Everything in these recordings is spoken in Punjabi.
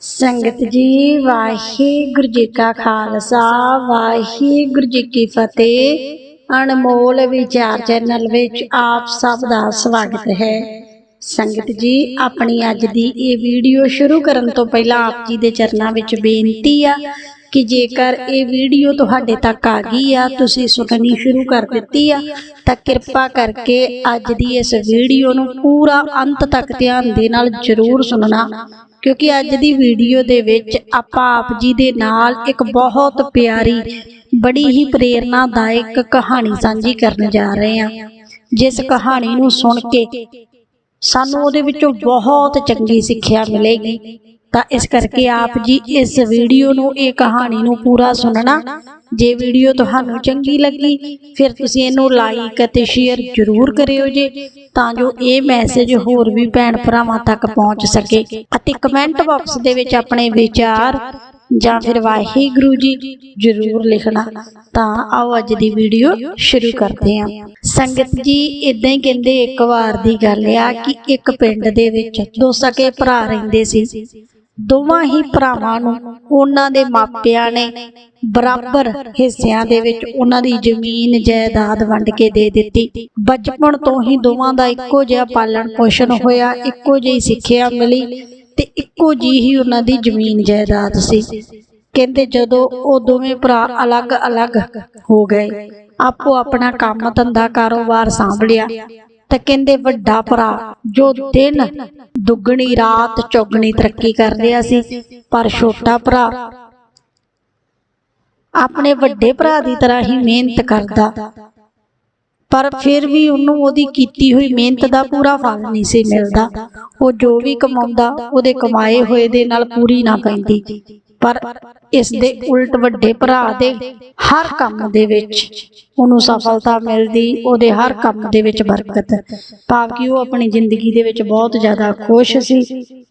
ਸੰਗਤ ਜੀ, ਵਾਹਿਗੁਰੂ ਜੀ ਕਾ ਖਾਲਸਾ, ਵਾਹਿਗੁਰੂ ਜੀ ਕੀ ਫਤਿਹ। ਅਨਮੋਲ ਵਿਚਾਰ ਚੈਨਲ ਵਿੱਚ ਆਪ ਸਭ ਦਾ ਸਵਾਗਤ ਹੈ। ਸੰਗਤ ਜੀ, ਆਪਣੀ ਅੱਜ ਦੀ ਇਹ ਵੀਡੀਓ ਸ਼ੁਰੂ ਕਰਨ ਤੋਂ ਪਹਿਲਾਂ ਆਪ ਜੀ ਦੇ ਚਰਨਾਂ ਵਿੱਚ ਬੇਨਤੀ ਆ ਕਿ ਜੇਕਰ ਇਹ ਵੀਡੀਓ ਤੁਹਾਡੇ ਤੱਕ ਆ ਗਈ ਆ, ਤੁਸੀਂ ਸੁਣਨੀ ਸ਼ੁਰੂ ਕਰ ਦਿੱਤੀ ਆ, ਤਾਂ ਕਿਰਪਾ ਕਰਕੇ ਅੱਜ ਦੀ ਇਸ ਵੀਡੀਓ ਨੂੰ ਪੂਰਾ ਅੰਤ ਤੱਕ ਧਿਆਨ ਦੇ ਨਾਲ ਜ਼ਰੂਰ ਸੁਣਨਾ, ਕਿਉਂਕਿ ਅੱਜ ਦੀ ਵੀਡੀਓ ਦੇ ਵਿੱਚ ਆਪਾਂ ਆਪ ਜੀ ਦੇ ਨਾਲ ਇੱਕ ਬਹੁਤ ਪਿਆਰੀ, ਬੜੀ ਹੀ ਪ੍ਰੇਰਨਾਦਾਇਕ ਕਹਾਣੀ ਸਾਂਝੀ ਕਰਨ ਜਾ ਰਹੇ ਹਾਂ ਜਿਸ ਕਹਾਣੀ ਨੂੰ ਸੁਣ ਕੇ ਸਾਨੂੰ ਉਹਦੇ ਵਿੱਚੋਂ ਬਹੁਤ ਚੰਗੀ ਸਿੱਖਿਆ ਮਿਲੇਗੀ। ਤਾਂ ਇਸ ਕਰਕੇ ਆਪ ਜੀ ਇਸ ਵੀਡੀਓ ਨੂੰ ਇਹ ਕਹਾਣੀ ਨੂੰ ਪੂਰਾ ਸੁਣਨਾ। ਜੇ ਵੀਡੀਓ ਤੁਹਾਨੂੰ ਚੰਗੀ ਲੱਗੀ ਫਿਰ ਤੁਸੀਂ ਇਹਨੂੰ ਲਾਈਕ ਅਤੇ ਸ਼ੇਅਰ ਜ਼ਰੂਰ ਕਰਿਓ ਜੇ ਤਾਂ ਜੋ ਇਹ ਮੈਸੇਜ ਹੋਰ ਵੀ ਭੈਣ ਭਰਾਵਾਂ ਤੱਕ ਪਹੁੰਚ ਸਕੇ। ਅਤੇ ਕਮੈਂਟ ਬਾਕਸ ਦੇ ਵਿੱਚ ਆਪਣੇ ਵਿਚਾਰ ਜਾਂ ਫਿਰ ਵਾਹਿਗੁਰੂ ਜੀ ਜ਼ਰੂਰ ਲਿਖਣਾ। ਤਾਂ ਆਓ ਅੱਜ ਦੀ ਵੀਡੀਓ ਸ਼ੁਰੂ ਕਰਦੇ ਹਾਂ। ਸੰਗਤ ਜੀ ਇਦਾਂ ਹੀ ਕਹਿੰਦੇ ਇੱਕ ਵਾਰ ਦੀ ਗੱਲ ਆ ਕਿ ਇੱਕ ਪਿੰਡ ਦੇ ਵਿੱਚ ਦੋ ਸਕੇ ਭਰਾ ਰਹਿੰਦੇ ਸੀ ਦੋਵਾਂ ਹੀ ਭਰਾਵਾਂ ਨੂੰ ਉਹਨਾਂ ਦੇ ਮਾਪਿਆਂ ਨੇ ਬਰਾਬਰ ਹਿੱਸਿਆਂ ਦੇ ਵਿੱਚ ਉਹਨਾਂ ਦੀ ਜ਼ਮੀਨ, ਜਾਇਦਾਦ ਵੰਡ ਕੇ ਦੇ ਦਿੱਤੀ। ਬਚਪਨ ਤੋਂ ਹੀ ਦੋਵਾਂ ਦਾ ਇੱਕੋ ਜਿਹਾ ਪਾਲਣ ਪੋਸ਼ਣ ਹੋਇਆ, ਇੱਕੋ ਜਿਹੀ ਸਿੱਖਿਆ ਮਿਲੀ ਤੇ ਇੱਕੋ ਜਿਹੀ ਹੀ ਉਹਨਾਂ ਦੀ ਜ਼ਮੀਨ, ਜਾਇਦਾਦ ਸੀ। ਕਹਿੰਦੇ ਜਦੋਂ ਉਹ ਦੋਵੇਂ ਭਰਾ ਅਲੱਗ-ਅਲੱਗ ਹੋ ਗਏ, ਆਪੋ ਆਪਣਾ ਕੰਮ ਧੰਦਾ ਕਾਰੋਬਾਰ ਸਾਂਭ ਤਾਂ ਕਹਿੰਦੇ ਵੱਡਾ ਭਰਾ, ਜੋ ਦਿਨ ਦੁੱਗਣੀ ਰਾਤ, ਚੌਗਣੀ ਤਰੱਕੀ ਕਰ ਰਿਹਾ ਸੀ, ਪਰ ਛੋਟਾ ਭਰਾ ਆਪਣੇ ਵੱਡੇ ਭਰਾ ਦੀ ਤਰ੍ਹਾਂ ਹੀ ਮਿਹਨਤ ਕਰਦਾ। ਪਰ ਫਿਰ ਵੀ ਉਹਨੂੰ ਉਹਦੀ ਕੀਤੀ ਹੋਈ ਮਿਹਨਤ ਦਾ ਪੂਰਾ ਫਲ ਨਹੀਂ ਸੀ ਮਿਲਦਾ। ਉਹ ਜੋ ਵੀ ਕਮਾਉਂਦਾ, ਉਹਦੇ ਕਮਾਏ ਹੋਏ ਦੇ ਨਾਲ ਪੂਰੀ ਨਾ ਪੈਂਦੀ। ਪਰ ਇਸ ਦੇ ਉਲਟ ਵੱਡੇ ਭਰਾ ਦੇ ਹਰ ਕੰਮ ਦੇ ਵਿੱਚ ਉਹਨੂੰ ਸਫਲਤਾ ਮਿਲਦੀ, ਉਹਦੇ ਹਰ ਕੰਮ ਦੇ ਵਿੱਚ ਬਰਕਤ। ਭਾਵ ਕਿ ਉਹ ਆਪਣੀ ਜ਼ਿੰਦਗੀ ਦੇ ਵਿੱਚ ਬਹੁਤ ਜ਼ਿਆਦਾ ਖੁਸ਼ ਸੀ,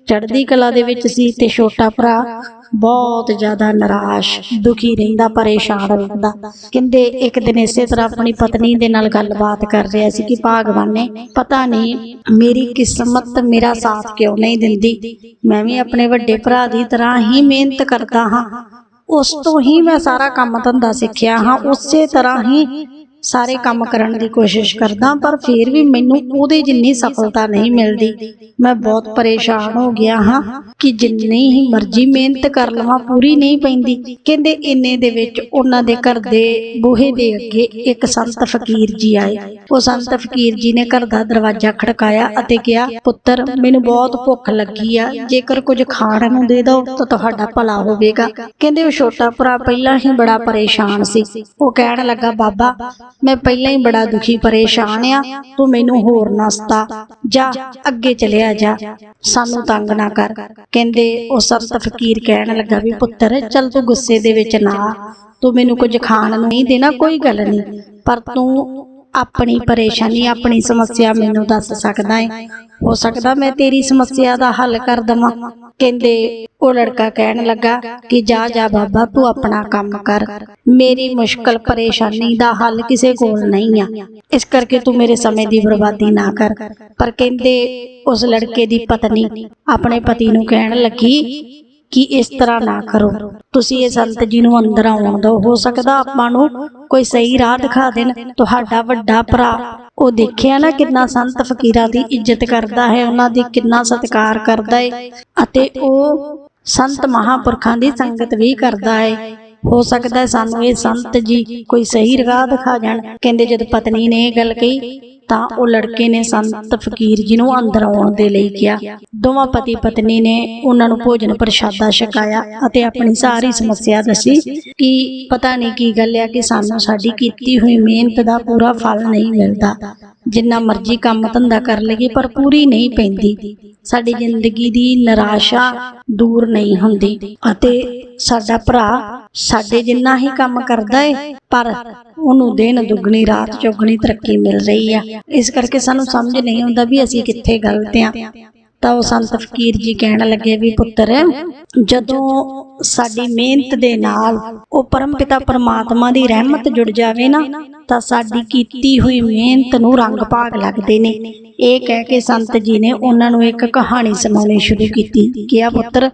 ਚੜ੍ਹਦੀ ਕਲਾ ਦੇ ਵਿੱਚ ਸੀ ਤੇ ਛੋਟਾ ਭਰਾ ਬਹੁਤ ਜ਼ਿਆਦਾ ਨਿਰਾਸ਼, ਦੁਖੀ ਰਹਿੰਦਾ, ਪਰੇਸ਼ਾਨ ਰਹਿੰਦਾ। ਕਹਿੰਦੇ ਇੱਕ ਦਿਨ ਇਸੇ ਤਰ੍ਹਾਂ ਆਪਣੀ ਪਤਨੀ ਦੇ ਨਾਲ ਗੱਲਬਾਤ ਕਰ ਰਿਹਾ ਸੀ ਕਿ ਭਾਗਵਾਨ ਨੇ ਪਤਾ ਨਹੀਂ ਮੇਰੀ ਕਿਸਮਤ ਮੇਰਾ ਸਾਥ ਕਿਉਂ ਨਹੀਂ ਦਿੰਦੀ? ਮੈਂ ਵੀ ਆਪਣੇ ਵੱਡੇ ਭਰਾ ਦੀ ਤਰ੍ਹਾਂ ਹੀ ਮਿਹਨਤ ਕਰ ਕਰਦਾ ਹਾਂ। ਉਸ ਤੋਂ ਹੀ ਮੈਂ ਸਾਰਾ ਕੰਮ ਧੰਦਾ ਸਿੱਖਿਆ ਹਾਂ। ਉਸੇ ਤਰ੍ਹਾਂ ਹੀ ਸਾਰੇ ਕੰਮ ਕਰਨ ਦੀ ਕੋਸ਼ਿਸ਼ ਕਰਦਾ ਪਰ ਫਿਰ ਵੀ ਮੈਨੂੰ ਉਹਦੇ ਜਿੰਨੀ ਸਫਲਤਾ ਨਹੀਂ ਮਿਲਦੀ। ਮੈਂ ਬਹੁਤ ਪਰੇਸ਼ਾਨ ਹੋ ਗਿਆ ਹਾਂ ਕਿ ਜਿੰਨੀ ਹੀ ਮਰਜ਼ੀ ਮਿਹਨਤ ਕਰ ਲਵਾਂ ਪੂਰੀ ਨਹੀਂ ਪੈਂਦੀ। ਕਹਿੰਦੇ ਇੰਨੇ ਦੇ ਵਿੱਚ ਉਹਨਾਂ ਦੇ ਘਰ ਦੇ ਬੂਹੇ ਦੇ ਅੱਗੇ ਇੱਕ ਸੰਤ ਫਕੀਰ ਜੀ ਆਏ। ਉਹ ਸੰਤ ਫਕੀਰ ਜੀ ਨੇ ਘਰ ਦਾ ਦਰਵਾਜ਼ਾ ਖੜਕਾਇਆ ਅਤੇ ਕਿਹਾ ਪੁੱਤਰ ਮੈਨੂੰ ਬਹੁਤ ਭੁੱਖ ਲੱਗੀ ਆ। ਜੇਕਰ ਕੁਝ ਖਾਣ ਨੂੰ ਦੇ ਦਿਓ ਤਾਂ ਤੁਹਾਡਾ ਭਲਾ ਹੋਵੇਗਾ ਕਹਿੰਦੇ ਉਹ ਛੋਟਾ ਭਰਾ ਪਹਿਲਾਂ ਹੀ ਬੜਾ ਪਰੇਸ਼ਾਨ ਸੀ ਉਹ ਕਹਿਣ ਲੱਗਾ ਬਾਬਾ ਮੈਂ ਪਹਿਲਾਂ ਹੀ ਬੜਾ ਦੁਖੀ, ਪਰੇਸ਼ਾਨ ਆ। ਤੂੰ ਮੈਨੂੰ ਹੋਰ ਨਸਤਾ। ਜਾ, ਅੱਗੇ ਚਲਿਆ ਜਾ। ਸਾਨੂੰ ਤੰਗ ਨਾ ਕਰ। ਕਹਿੰਦੇ, ਉਹ ਸੰਤ ਫਕੀਰ ਕਹਿਣ ਲੱਗਾ ਵੀ, ਪੁੱਤਰ, ਚੱਲ ਤੂੰ ਗੁੱਸੇ ਦੇ ਵਿੱਚ ਨਾ ਤੂੰ ਮੈਨੂੰ ਕੁਝ ਖਾਣ ਨੂੰ ਨਹੀਂ ਦੇਣਾ, ਕੋਈ ਗੱਲ ਨਹੀਂ। ਪਰ ਤੂੰ ਆਪਣੀ ਪਰੇਸ਼ਾਨੀ ਆਪਣੀ ਸਮੱਸਿਆ ਮੈਨੂੰ ਦੱਸ ਸਕਦਾ ਹੈ ਹੋ ਸਕਦਾ ਮੈਂ ਤੇਰੀ ਸਮੱਸਿਆ ਦਾ ਹੱਲ ਕਰ ਦਵਾਂ। ਕਹਿੰਦੇ ਉਹ ਲੜਕਾ ਕਹਿਣ ਲੱਗਾ ਕਿ ਜਾ ਜਾ ਬਾਬਾ ਤੂੰ ਆਪਣਾ ਕੰਮ ਕਰ। ਮੇਰੀ ਮੁਸ਼ਕਲ ਪਰੇਸ਼ਾਨੀ ਦਾ ਹੱਲ ਕਿਸੇ ਕੋਲ ਨਹੀਂ ਆ। ਇਸ ਕਰਕੇ ਤੂੰ ਮੇਰੇ ਸਮੇਂ ਦੀ ਬਰਬਾਦੀ ਨਾ ਕਰ। ਪਰ ਕਹਿੰਦੇ ਉਸ ਲੜਕੇ ਦੀ ਪਤਨੀ ਆਪਣੇ ਪਤੀ ਨੂੰ ਕਹਿਣ ਲੱਗੀ ਕਿ ਇਸ ਤਰ੍ਹਾਂ ਨਾ ਕਰੋ। ਤੁਸੀਂ ਇਹ ਸੰਤ ਜੀ ਨੂੰ ਅੰਦਰ ਆਉਣ ਦਿਓ। ਹੋ ਸਕਦਾ ਆਪਾਂ ਨੂੰ ਕੋਈ ਸਹੀ ਰਾਹ ਦਿਖਾ ਦੇਣ। ਤੁਹਾਡਾ ਵੱਡਾ ਭਰਾ, ਉਹ ਦੇਖਿਆ ਨਾ ਕਿੰਨਾ ਸੰਤ ਫਕੀਰਾਂ ਦੀ ਇੱਜ਼ਤ ਕਰਦਾ ਹੈ, ਉਹਨਾਂ ਦੀ ਕਿੰਨਾ ਸਤਿਕਾਰ ਕਰਦਾ ਹੈ। ਅਤੇ ਉਹ ਸੰਤ ਮਹਾਪੁਰਖਾਂ ਦੀ ਸੰਗਤ ਵੀ ਕਰਦਾ ਹੈ। ਹੋ ਸਕਦਾ ਸਾਨੂੰ ਇਹ ਸੰਤ ਜੀ ਕੋਈ ਸਹੀ ਰਾਹ ਦਿਖਾ ਜਾਣ। ਕਹਿੰਦੇ ਜਦ ਪਤਨੀ ਨੇ ਇਹ ਗੱਲ ਕਹੀ, ਤਾਂ ਉਹ ਲੜਕੇ ਨੇ ਸੰਤ ਫਕੀਰ ਜੀ ਨੂੰ ਅੰਦਰ ਆਉਣ ਦੇ ਲਈ ਕਿਹਾ। ਦੋਵਾਂ ਪਤੀ ਪਤਨੀ ਨੇ ਉਹਨਾਂ ਨੂੰ ਭੋਜਨ ਪ੍ਰਸ਼ਾਦਾ ਛਕਾਇਆ ਅਤੇ ਆਪਣੀ ਸਾਰੀ ਸਮੱਸਿਆ ਦੱਸੀ ਕਿ ਪਤਾ ਨਹੀਂ ਕੀ ਗੱਲ ਹੈ ਕਿ ਸਾਨੂੰ ਸਾਡੀ ਕੀਤੀ ਹੋਈ ਮਿਹਨਤ ਦਾ ਪੂਰਾ ਫਲ ਨਹੀਂ ਮਿਲਦਾ। ਜਿੰਨਾ ਮਰਜ਼ੀ ਕੰਮ ਧੰਦਾ ਕਰ ਲਈਏ, ਪਰ ਪੂਰੀ ਨਹੀਂ ਪੈਂਦੀ। ਸਾਡੀ ਜ਼ਿੰਦਗੀ ਦੀ ਨਿਰਾਸ਼ਾ ਦੂਰ ਨਹੀਂ ਹੁੰਦੀ ਅਤੇ ਸਾਡਾ ਭਰਾ ਸਾਡੇ ਜਿੰਨਾ ਹੀ ਕੰਮ ਕਰਦਾ ਏ, ਪਰ ਉਹਨੂੰ ਦਿਨ ਦੁੱਗਣੀ, ਰਾਤ ਚੌਗਣੀ ਤਰੱਕੀ ਮਿਲ ਰਹੀ ਆ। ਇਸ ਕਰਕੇ ਸਾਨੂੰ ਸਮਝ ਨਹੀਂ ਆਉਂਦਾ ਵੀ ਅਸੀਂ ਕਿੱਥੇ ਗਲਤ ਆ। ਤਾਂ ਉਹ ਸੰਤ ਫਕੀਰ ਜੀ ਕਹਿਣ ਲੱਗੇ ਵੀ ਪੁੱਤਰ, ਜਦੋਂ ਸਾਡੀ ਮਿਹਨਤ ਦੇ ਨਾਲ ਉਹ ਪਰਮਪਿਤਾ ਪਰਮਾਤਮਾ ਦੀ ਰਹਿਮਤ ਜੁੜ ਜਾਵੇ ਨਾ, ਤਾਂ ਸਾਡੀ ਕੀਤੀ ਹੋਈ ਮਿਹਨਤ ਨੂੰ ਰੰਗ ਭਾਗ ਲੱਗਦੇ ਨੇ। ਇਹ ਕਹਿ ਕੇ ਸੰਤ ਜੀ ਨੇ ਉਹਨਾਂ ਨੂੰ ਇੱਕ ਕਹਾਣੀ ਸੁਣਾਉਣੀ ਸ਼ੁਰੂ ਕੀਤੀ ਕਿਹਾ ਪੁੱਤਰ,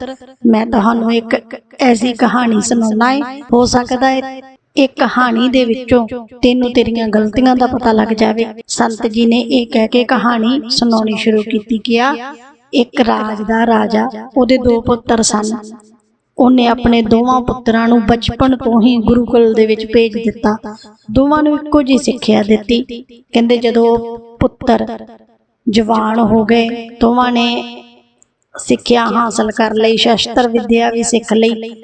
ਮੈਂ ਤੁਹਾਨੂੰ ਇੱਕ ਐਸੀ ਕਹਾਣੀ ਸੁਣਾਉਣਾ ਹੈ ਹੋ ਸਕਦਾ ਹੈ ਇਹ ਕਹਾਣੀ ਦੇ ਵਿੱਚੋਂ ਤੈਨੂੰ ਤੇਰੀਆਂ ਗਲਤੀਆਂ ਦਾ ਪਤਾ ਲੱਗ ਜਾਵੇ। ਸੰਤ ਜੀ ਨੇ ਇਹ ਕਹਿ ਕੇ ਕਹਾਣੀ ਸੁਣਾਉਣੀ ਸ਼ੁਰੂ ਕੀਤੀ ਕਿਹਾ ਇੱਕ ਰਾਜ ਦਾ ਰਾਜਾ, ਉਹਦੇ ਦੋ ਪੁੱਤਰ ਸਨ। ਉਹਨੇ ਆਪਣੇ ਦੋਵਾਂ ਪੁੱਤਰਾਂ ਨੂੰ ਬਚਪਨ ਤੋਂ ਹੀ ਗੁਰੂਕੁਲ ਦੇ ਵਿੱਚ ਭੇਜ ਦਿੱਤਾ। ਦੋਵਾਂ ਨੂੰ ਇੱਕੋ ਜਿਹੀ ਸਿੱਖਿਆ ਦਿੱਤੀ। ਕਹਿੰਦੇ ਜਦੋਂ ਪੁੱਤਰ ਜਵਾਨ ਹੋ ਗਏ, ਦੋਵਾਂ ਨੇ ਸਿੱਖਿਆ ਹਾਸਲ ਕਰ ਲਈ, ਸ਼ਸਤਰ ਵਿਦਿਆ ਵੀ ਸਿੱਖ ਲਈ।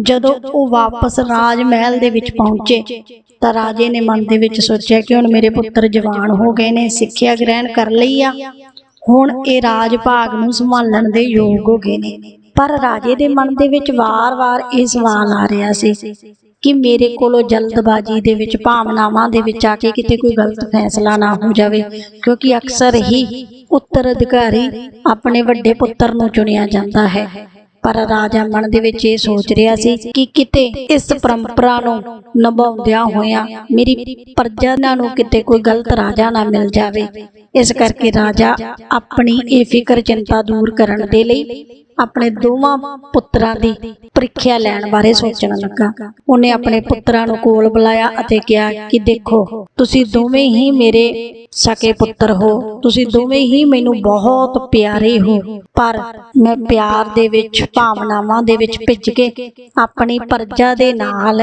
ਜਦੋਂ ਉਹ ਵਾਪਸ ਰਾਜ ਮਹਿਲ ਦੇ ਵਿੱਚ ਪਹੁੰਚੇ, ਤਾਂ ਰਾਜੇ ਨੇ ਮਨ ਦੇ ਵਿੱਚ ਸੋਚਿਆ ਕਿ ਹੁਣ ਮੇਰੇ ਪੁੱਤਰ ਜਵਾਨ ਹੋ ਗਏ ਨੇ, ਸਿੱਖਿਆ ਗ੍ਰਹਿਣ ਕਰ ਲਈ ਆ। ਹੁਣ ਇਹ ਰਾਜ ਭਾਗ ਨੂੰ ਸੰਭਾਲਣ ਦੇ ਯੋਗ ਹੋ ਗਏ ਨੇ। ਪਰ ਰਾਜੇ ਦੇ ਮਨ ਦੇ ਵਿੱਚ ਵਾਰ-ਵਾਰ ਇਹ ਸਵਾਲ ਆ ਰਿਹਾ ਸੀ ਕਿ ਮੇਰੇ ਕੋਲੋਂ ਜਲਦਬਾਜ਼ੀ ਦੇ ਵਿੱਚ ਭਾਵਨਾਵਾਂ ਦੇ ਵਿੱਚ ਆ ਕੇ ਕਿਤੇ ਕੋਈ ਗਲਤ ਫੈਸਲਾ ਨਾ ਹੋ ਜਾਵੇ ਕਿਉਂਕਿ ਅਕਸਰ ਹੀ ਉੱਤਰਾਧਿਕਾਰੀ ਆਪਣੇ ਵੱਡੇ ਪੁੱਤਰ ਨੂੰ ਚੁਣਿਆ ਜਾਂਦਾ ਹੈ। ਪਰ ਰਾਜਾ ਮਨ ਦੇ ਵਿੱਚ ਇਹ ਸੋਚ ਰਿਹਾ ਸੀ ਕਿ ਕਿਤੇ ਇਸ ਪਰੰਪਰਾ ਨੂੰ ਨਿਭਾਉਂਦਿਆਂ ਹੋਇਆਂ ਮੇਰੀ ਪ੍ਰਜਾ ਨੂੰ ਕਿਤੇ ਕੋਈ ਗਲਤ ਰਾਜਾ ਨਾ ਮਿਲ ਜਾਵੇ। ਇਸ ਕਰਕੇ ਰਾਜਾ ਆਪਣੀ ਇਹ ਫਿਕਰ ਚਿੰਤਾ ਦੂਰ ਕਰਨ ਦੇ ਲਈ ਆਪਣੇ ਦੋਵਾਂ ਪੁੱਤਰਾਂ ਦੀ ਪ੍ਰੀਖਿਆ ਲੈਣ ਬਾਰੇ ਸੋਚਣ ਲੱਗਾ। ਉਹਨੇ ਆਪਣੇ ਪੁੱਤਰਾਂ ਨੂੰ ਕੋਲ ਬੁਲਾਇਆ ਅਤੇ ਕਿਹਾ ਕਿ ਦੇਖੋ, ਤੁਸੀਂ ਦੋਵੇਂ ਹੀ ਮੇਰੇ ਸਕੇ ਪੁੱਤਰ ਹੋ। ਤੁਸੀਂ ਦੋਵੇਂ ਹੀ ਮੈਨੂੰ ਬਹੁਤ ਪਿਆਰੇ ਹੋ। ਪਰ ਮੈਂ ਪਿਆਰ ਦੇ ਵਿੱਚ, ਭਾਵਨਾਵਾਂ ਦੇ ਵਿੱਚ ਭਿੱਜ ਕੇ ਆਪਣੀ ਪਰਜਾ ਦੇ ਨਾਲ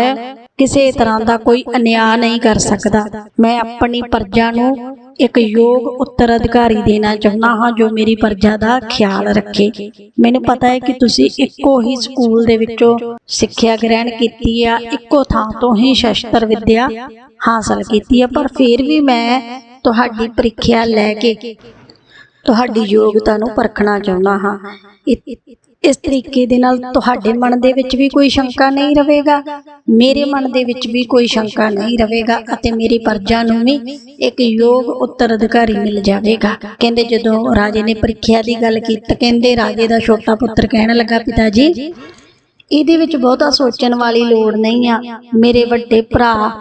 ਕਿਸੇ ਤਰ੍ਹਾਂ ਦਾ ਕੋਈ ਅਨਿਆਂ ਨਹੀਂ ਕਰ ਸਕਦਾ। ਮੈਂ ਆਪਣੀ ਪਰਜਾ ਨੂੰ ਇੱਕ ਯੋਗ ਉੱਤਰਾਧਿਕਾਰੀ ਦੇਣਾ ਚਾਹੁੰਦਾ ਹਾਂ ਜੋ ਮੇਰੀ ਪਰਜਾ ਦਾ ਖਿਆਲ ਰੱਖੇ। ਮੈਨੂੰ ਪਤਾ ਹੈ ਕਿ ਤੁਸੀਂ ਇੱਕੋ ਹੀ ਸਕੂਲ ਦੇ ਵਿੱਚੋਂ ਸਿੱਖਿਆ ਗ੍ਰਹਿਣ ਕੀਤੀ ਆ, ਇੱਕੋ ਥਾਂ ਤੋਂ ਹੀ ਸ਼ਸਤਰ ਵਿਦਿਆ ਹਾਸਲ ਕੀਤੀ ਆ, ਪਰ ਫਿਰ ਵੀ ਮੈਂ ਤੁਹਾਡੀ ਪ੍ਰੀਖਿਆ ਲੈ ਕੇ, ਤੁਹਾਡੀ ਯੋਗਤਾ ਨੂੰ ਪਰਖਣਾ ਚਾਹੁੰਦਾ ਹਾਂ। ਇਸ ਤਰੀਕੇ ਦੇ ਨਾਲ ਤੁਹਾਡੇ ਮਨ ਦੇ ਵਿੱਚ ਵੀ ਕੋਈ ਸ਼ੰਕਾ ਨਹੀਂ ਰਹੇਗਾ। ਮੇਰੇ ਮਨ ਦੇ ਵਿੱਚ ਵੀ ਕੋਈ ਸ਼ੰਕਾ ਨਹੀਂ ਰਹੇਗਾ ਅਤੇ ਮੇਰੀ ਪਰਜਾ ਨੂੰ ਵੀ ਇੱਕ ਯੋਗ ਉੱਤਰਾਧਿਕਾਰੀ ਮਿਲ ਜਾਵੇਗਾ। ਕਹਿੰਦੇ ਜਦੋਂ ਰਾਜੇ ਨੇ ਪ੍ਰੀਖਿਆ ਦੀ ਗੱਲ ਕੀਤੀ, ਕਹਿੰਦੇ ਰਾਜੇ ਦਾ ਛੋਟਾ ਪੁੱਤਰ ਕਹਿਣ ਲੱਗਾ ਪਿਤਾ ਜੀ ਇਹਦੇ ਵਿੱਚ ਬਹੁਤਾ ਸੋਚਣ ਵਾਲੀ ਲੋੜ ਨਹੀਂ ਆ। ਮੇਰੇ ਵੱਡੇ ਭਰਾ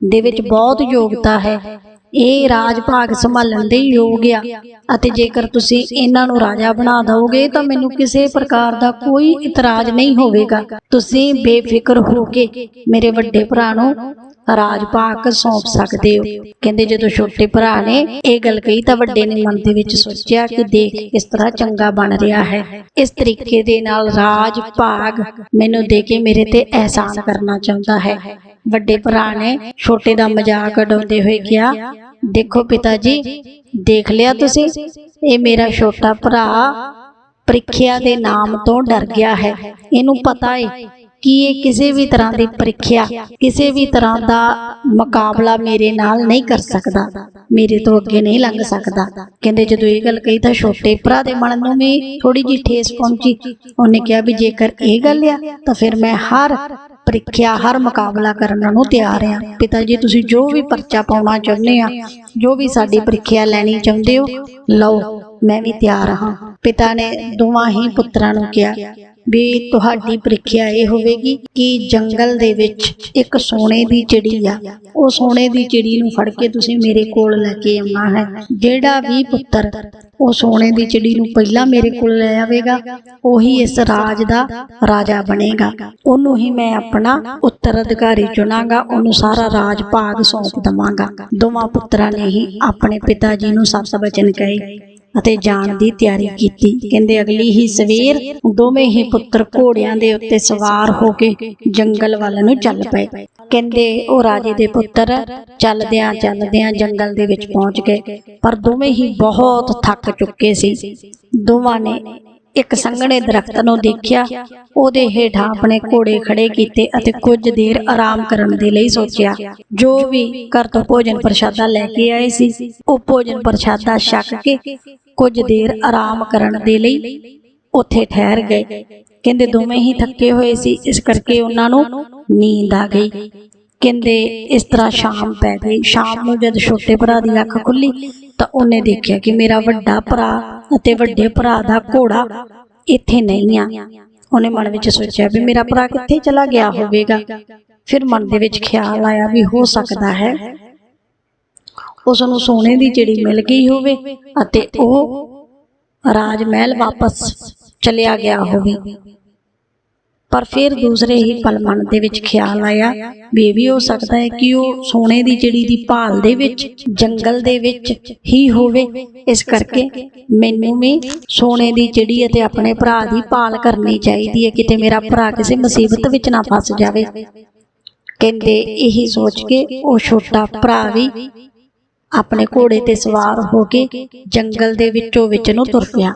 ਦੇ ਵਿੱਚ ਬਹੁਤ ਯੋਗਤਾ ਹੈ। ਇਹ ਰਾਜ ਭਾਗ ਸੰਭਾਲਣ ਦੇ ਯੋਗ ਆ ਅਤੇ ਜੇਕਰ ਤੁਸੀਂ ਇਹਨਾਂ ਨੂੰ ਰਾਜਾ ਬਣਾ ਦਿਓਗੇ ਤਾਂ ਮੈਨੂੰ ਕਿਸੇ ਪ੍ਰਕਾਰ ਦਾ ਕੋਈ ਇਤਰਾਜ਼ ਨਹੀਂ ਹੋਵੇਗਾ। ਤੁਸੀਂ ਬੇਫਿਕਰ ਹੋ ਕੇ ਮੇਰੇ ਵੱਡੇ ਭਰਾ ਨੂੰ ਰਾਜ ਭਾਗ ਸੌਂਪ ਸਕਦੇ ਹੋ। ਕਹਿੰਦੇ ਜਦੋਂ ਛੋਟੇ ਭਰਾ ਨੇ ਇਹ ਗੱਲ ਕਹੀ ਤਾਂ ਵੱਡੇ ਨੇ ਮਨ ਦੇ ਵਿੱਚ ਸੋਚਿਆ ਕਿ ਦੇਖ, ਇਸ ਤਰ੍ਹਾਂ ਚੰਗਾ ਬਣ ਰਿਹਾ ਹੈ। ਇਸ ਤਰੀਕੇ ਦੇ ਨਾਲ ਰਾਜ ਭਾਗ ਮੈਨੂੰ ਦੇ ਕੇ ਮੇਰੇ ਤੇ ਅਹਿਸਾਨ ਕਰਨਾ ਚਾਹੁੰਦਾ ਹੈ। ਵੱਡੇ ਭਰਾ ਨੇ ਛੋਟੇ ਦਾ ਮਜ਼ਾਕ ਉਡਾਉਂਦੇ ਹੋਏ ਕਿਹਾ, ਦੇਖੋ ਪਿਤਾ ਜੀ, ਦੇਖ ਲਿਆ ਤੁਸੀਂ, ਇਹ ਮੇਰਾ ਛੋਟਾ ਭਰਾ ਪ੍ਰੀਖਿਆ ਦੇ ਨਾਮ ਤੋਂ ਡਰ ਗਿਆ ਹੈ। ਇਹਨੂੰ ਪਤਾ ਹੈ ਕਿ ਇਹ ਕਿਸੇ ਵੀ ਤਰ੍ਹਾਂ ਦੀ ਪ੍ਰੀਖਿਆ, ਕਿਸੇ ਵੀ ਤਰ੍ਹਾਂ ਦਾ ਮੁਕਾਬਲਾ ਮੇਰੇ ਨਾਲ ਨਹੀਂ ਕਰ ਸਕਦਾ। ਮੇਰੇ ਤੋਂ ਅੱਗੇ ਨਹੀਂ ਲੰਘ ਸਕਦਾ। ਕਹਿੰਦੇ, ਜਦੋਂ ਇਹ ਗੱਲ ਕਹੀ ਤਾਂ ਛੋਟੇ ਭਰਾ ਦੇ ਮਨ ਨੂੰ ਵੀ ਥੋੜੀ ਜਿਹੀ ਠੇਸ ਪਹੁੰਚੀ। ਉਹਨੇ ਕਿਹਾ ਵੀ ਜੇਕਰ ਇਹ ਗੱਲ ਆ ਤਾਂ ਫਿਰ ਮੈਂ ਹਰ ਪ੍ਰੀਖਿਆ ਹਰ ਮੁਕਾਬਲਾ ਕਰਨ ਨੂੰ ਤਿਆਰ ਆ। ਪਿਤਾ ਜੀ ਤੁਸੀਂ ਜੋ ਵੀ ਪਰਚਾ ਪਾਉਣਾ ਚਾਹੁੰਦੇ ਆ, ਜੋ ਵੀ ਸਾਡੀ ਪ੍ਰੀਖਿਆ ਲੈਣੀ ਚਾਹੁੰਦੇ ਹੋ, ਲਓ, ਮੈਂ ਵੀ ਤਿਆਰ ਹਾਂ। ਪਿਤਾ ਨੇ ਦੋਵਾਂ ਹੀ ਪੁੱਤਰਾਂ ਨੂੰ ਕਿਹਾ ਵੀ ਤੁਹਾਡੀ ਪ੍ਰੀਖਿਆ ਇਹ ਹੋਵੇਗੀ ਕਿ ਜੰਗਲ ਦੇ ਵਿੱਚ ਇੱਕ ਸੋਨੇ ਦੀ ਚਿੜੀ ਆ। ਉਹ ਸੋਨੇ ਦੀ ਚਿੜੀ ਨੂੰ ਫੜ ਕੇ ਤੁਸੀਂ ਮੇਰੇ ਕੋਲ ਲੈ ਕੇ ਆਉਣਾ ਹੈ। ਜਿਹੜਾ ਵੀ ਪੁੱਤਰ ਉਹ ਸੋਨੇ ਦੀ ਚਿੜੀ ਨੂੰ ਪਹਿਲਾਂ ਮੇਰੇ ਕੋਲ ਲੈ ਆਵੇਗਾ, ਉਹੀ ਇਸ ਰਾਜ ਦਾ ਰਾਜਾ ਬਣੇਗਾ। ਉਹਨੂੰ ਹੀ ਮੈਂ ਆਪਣਾ ਉੱਤਰਾਧਿਕਾਰੀ ਚੁਣਾਂਗਾ, ਉਹਨੂੰ ਸਾਰਾ ਰਾਜ ਭਾਗ ਸੌਂਪ ਦਵਾਂਗਾ। ਦੋਵਾਂ ਪੁੱਤਰਾਂ ਨੇ ਹੀ ਆਪਣੇ ਪਿਤਾ ਜੀ ਨੂੰ ਸੱਤ ਬਚਨ ਕਹੇ। ਅਤੇ ਜਾਣ ਦੀ ਤਿਆਰੀ ਕੀਤੀ। ਕਹਿੰਦੇ ਅਗਲੀ ਹੀ ਸਵੇਰ ਦੋਵੇਂ ਹੀ ਪੁੱਤਰ ਘੋੜਿਆਂ ਦੇ ਉੱਤੇ ਸਵਾਰ ਹੋ ਕੇ ਜੰਗਲ ਵੱਲ ਨੂੰ ਚੱਲ ਪਏ। ਕਹਿੰਦੇ ਉਹ ਰਾਜੇ ਦੇ ਪੁੱਤਰ ਚੱਲਦਿਆਂ ਚੱਲਦਿਆਂ ਜੰਗਲ ਦੇ ਵਿੱਚ ਪਹੁੰਚ ਗਏ। ਪਰ ਦੋਵੇਂ ਹੀ ਬਹੁਤ ਥੱਕ ਚੁੱਕੇ ਸੀ। ਦੋਵਾਂ ਨੇ ਇੱਕ ਸੰਘਣੇ ਦਰਖਤ ਨੂੰ ਦੇਖਿਆ। ਉਹਦੇ ਹੇਠਾਂ ਆਪਣੇ ਘੋੜੇ ਖੜੇ ਕੀਤੇ ਅਤੇ ਕੁਝ ਦੇਰ ਆਰਾਮ ਕਰਨ ਦੇ ਲਈ ਸੋਚਿਆ। ਜੋ ਵੀ ਘਰ ਤੋਂ ਭੋਜਨ ਪ੍ਰਸ਼ਾਦਾ ਲੈ ਕੇ ਆਏ ਸੀ, ਉਹ ਭੋਜਨ ਪ੍ਰਸ਼ਾਦਾ ਛਕ ਕੇ ਕੁਝ ਦੇਰ ਆਰਾਮ ਕਰਨ ਦੇ ਲਈ ਉੱਥੇ ਠਹਿਰ ਗਏ। ਕਹਿੰਦੇ ਦੋਵੇਂ ਹੀ ਥੱਕੇ ਹੋਏ ਸੀ, ਇਸ ਕਰਕੇ ਉਹਨਾਂ ਨੂੰ ਨੀਂਦ ਆ ਗਈ। ਕਹਿੰਦੇ ਇਸ ਤਰ੍ਹਾਂ ਸ਼ਾਮ ਪੈ ਗਈ। ਸ਼ਾਮ ਨੂੰ ਜਦ ਛੋਟੇ ਭਰਾ ਦੀ ਅੱਖ ਖੁੱਲੀ ਤਾਂ ਉਹਨੇ ਦੇਖਿਆ ਕਿ ਮੇਰਾ ਵੱਡਾ ਭਰਾ ਅਤੇ ਵੱਡੇ ਭਰਾ ਦਾ ਘੋੜਾ ਇੱਥੇ ਨਹੀਂ ਆ। ਉਹਨੇ ਮਨ ਵਿੱਚ ਸੋਚਿਆ ਵੀ ਮੇਰਾ ਭਰਾ ਕਿੱਥੇ ਚਲਾ ਗਿਆ ਹੋਵੇਗਾ। ਫਿਰ ਮਨ ਦੇ ਵਿੱਚ ਖਿਆਲ ਆਇਆ ਵੀ ਹੋ ਸਕਦਾ ਹੈ ਉਸ ਨੂੰ ਸੋਨੇ ਦੀ ਚਿੜੀ ਮਿਲ ਗਈ ਹੋਵੇ ਅਤੇ ਉਹ ਰਾਜ ਮਹਿਲ ਵਾਪਸ ਚਲਿਆ ਗਿਆ ਹੋਵੇ। ਪਰ ਫਿਰ ਦੂਸਰੇ ਹੀ ਪਲ ਮਨ ਦੇ ਵਿੱਚ ਖਿਆਲ ਆਇਆ ਵੀ ਇਹ ਵੀ ਹੋ ਸਕਦਾ ਹੈ ਕਿ ਉਹ ਸੋਨੇ ਦੀ ਚਿੜੀ ਦੀ ਭਾਲ ਦੇ ਵਿੱਚ, ਜੰਗਲ ਦੇ ਵਿੱਚ ਹੀ ਹੋਵੇ। ਇਸ ਕਰਕੇ ਮੈਨੂੰ ਵੀ ਸੋਨੇ ਦੀ ਚਿੜੀ ਅਤੇ ਆਪਣੇ ਭਰਾ ਦੀ ਭਾਲ ਕਰਨੀ ਚਾਹੀਦੀ ਹੈ, ਕਿਤੇ ਮੇਰਾ ਭਰਾ ਕਿਸੇ ਮੁਸੀਬਤ ਵਿੱਚ ਨਾ ਫਸ ਜਾਵੇ। ਕਹਿੰਦੇ ਇਹੀ ਸੋਚ ਕੇ ਉਹ ਛੋਟਾ ਭਰਾ ਵੀ ਆਪਣੇ ਘੋੜੇ ਤੇ ਸਵਾਰ ਹੋ ਕੇ ਜੰਗਲ ਦੇ ਵਿੱਚੋਂ ਵਿੱਚ ਨੂੰ ਤੁਰ ਪਿਆ।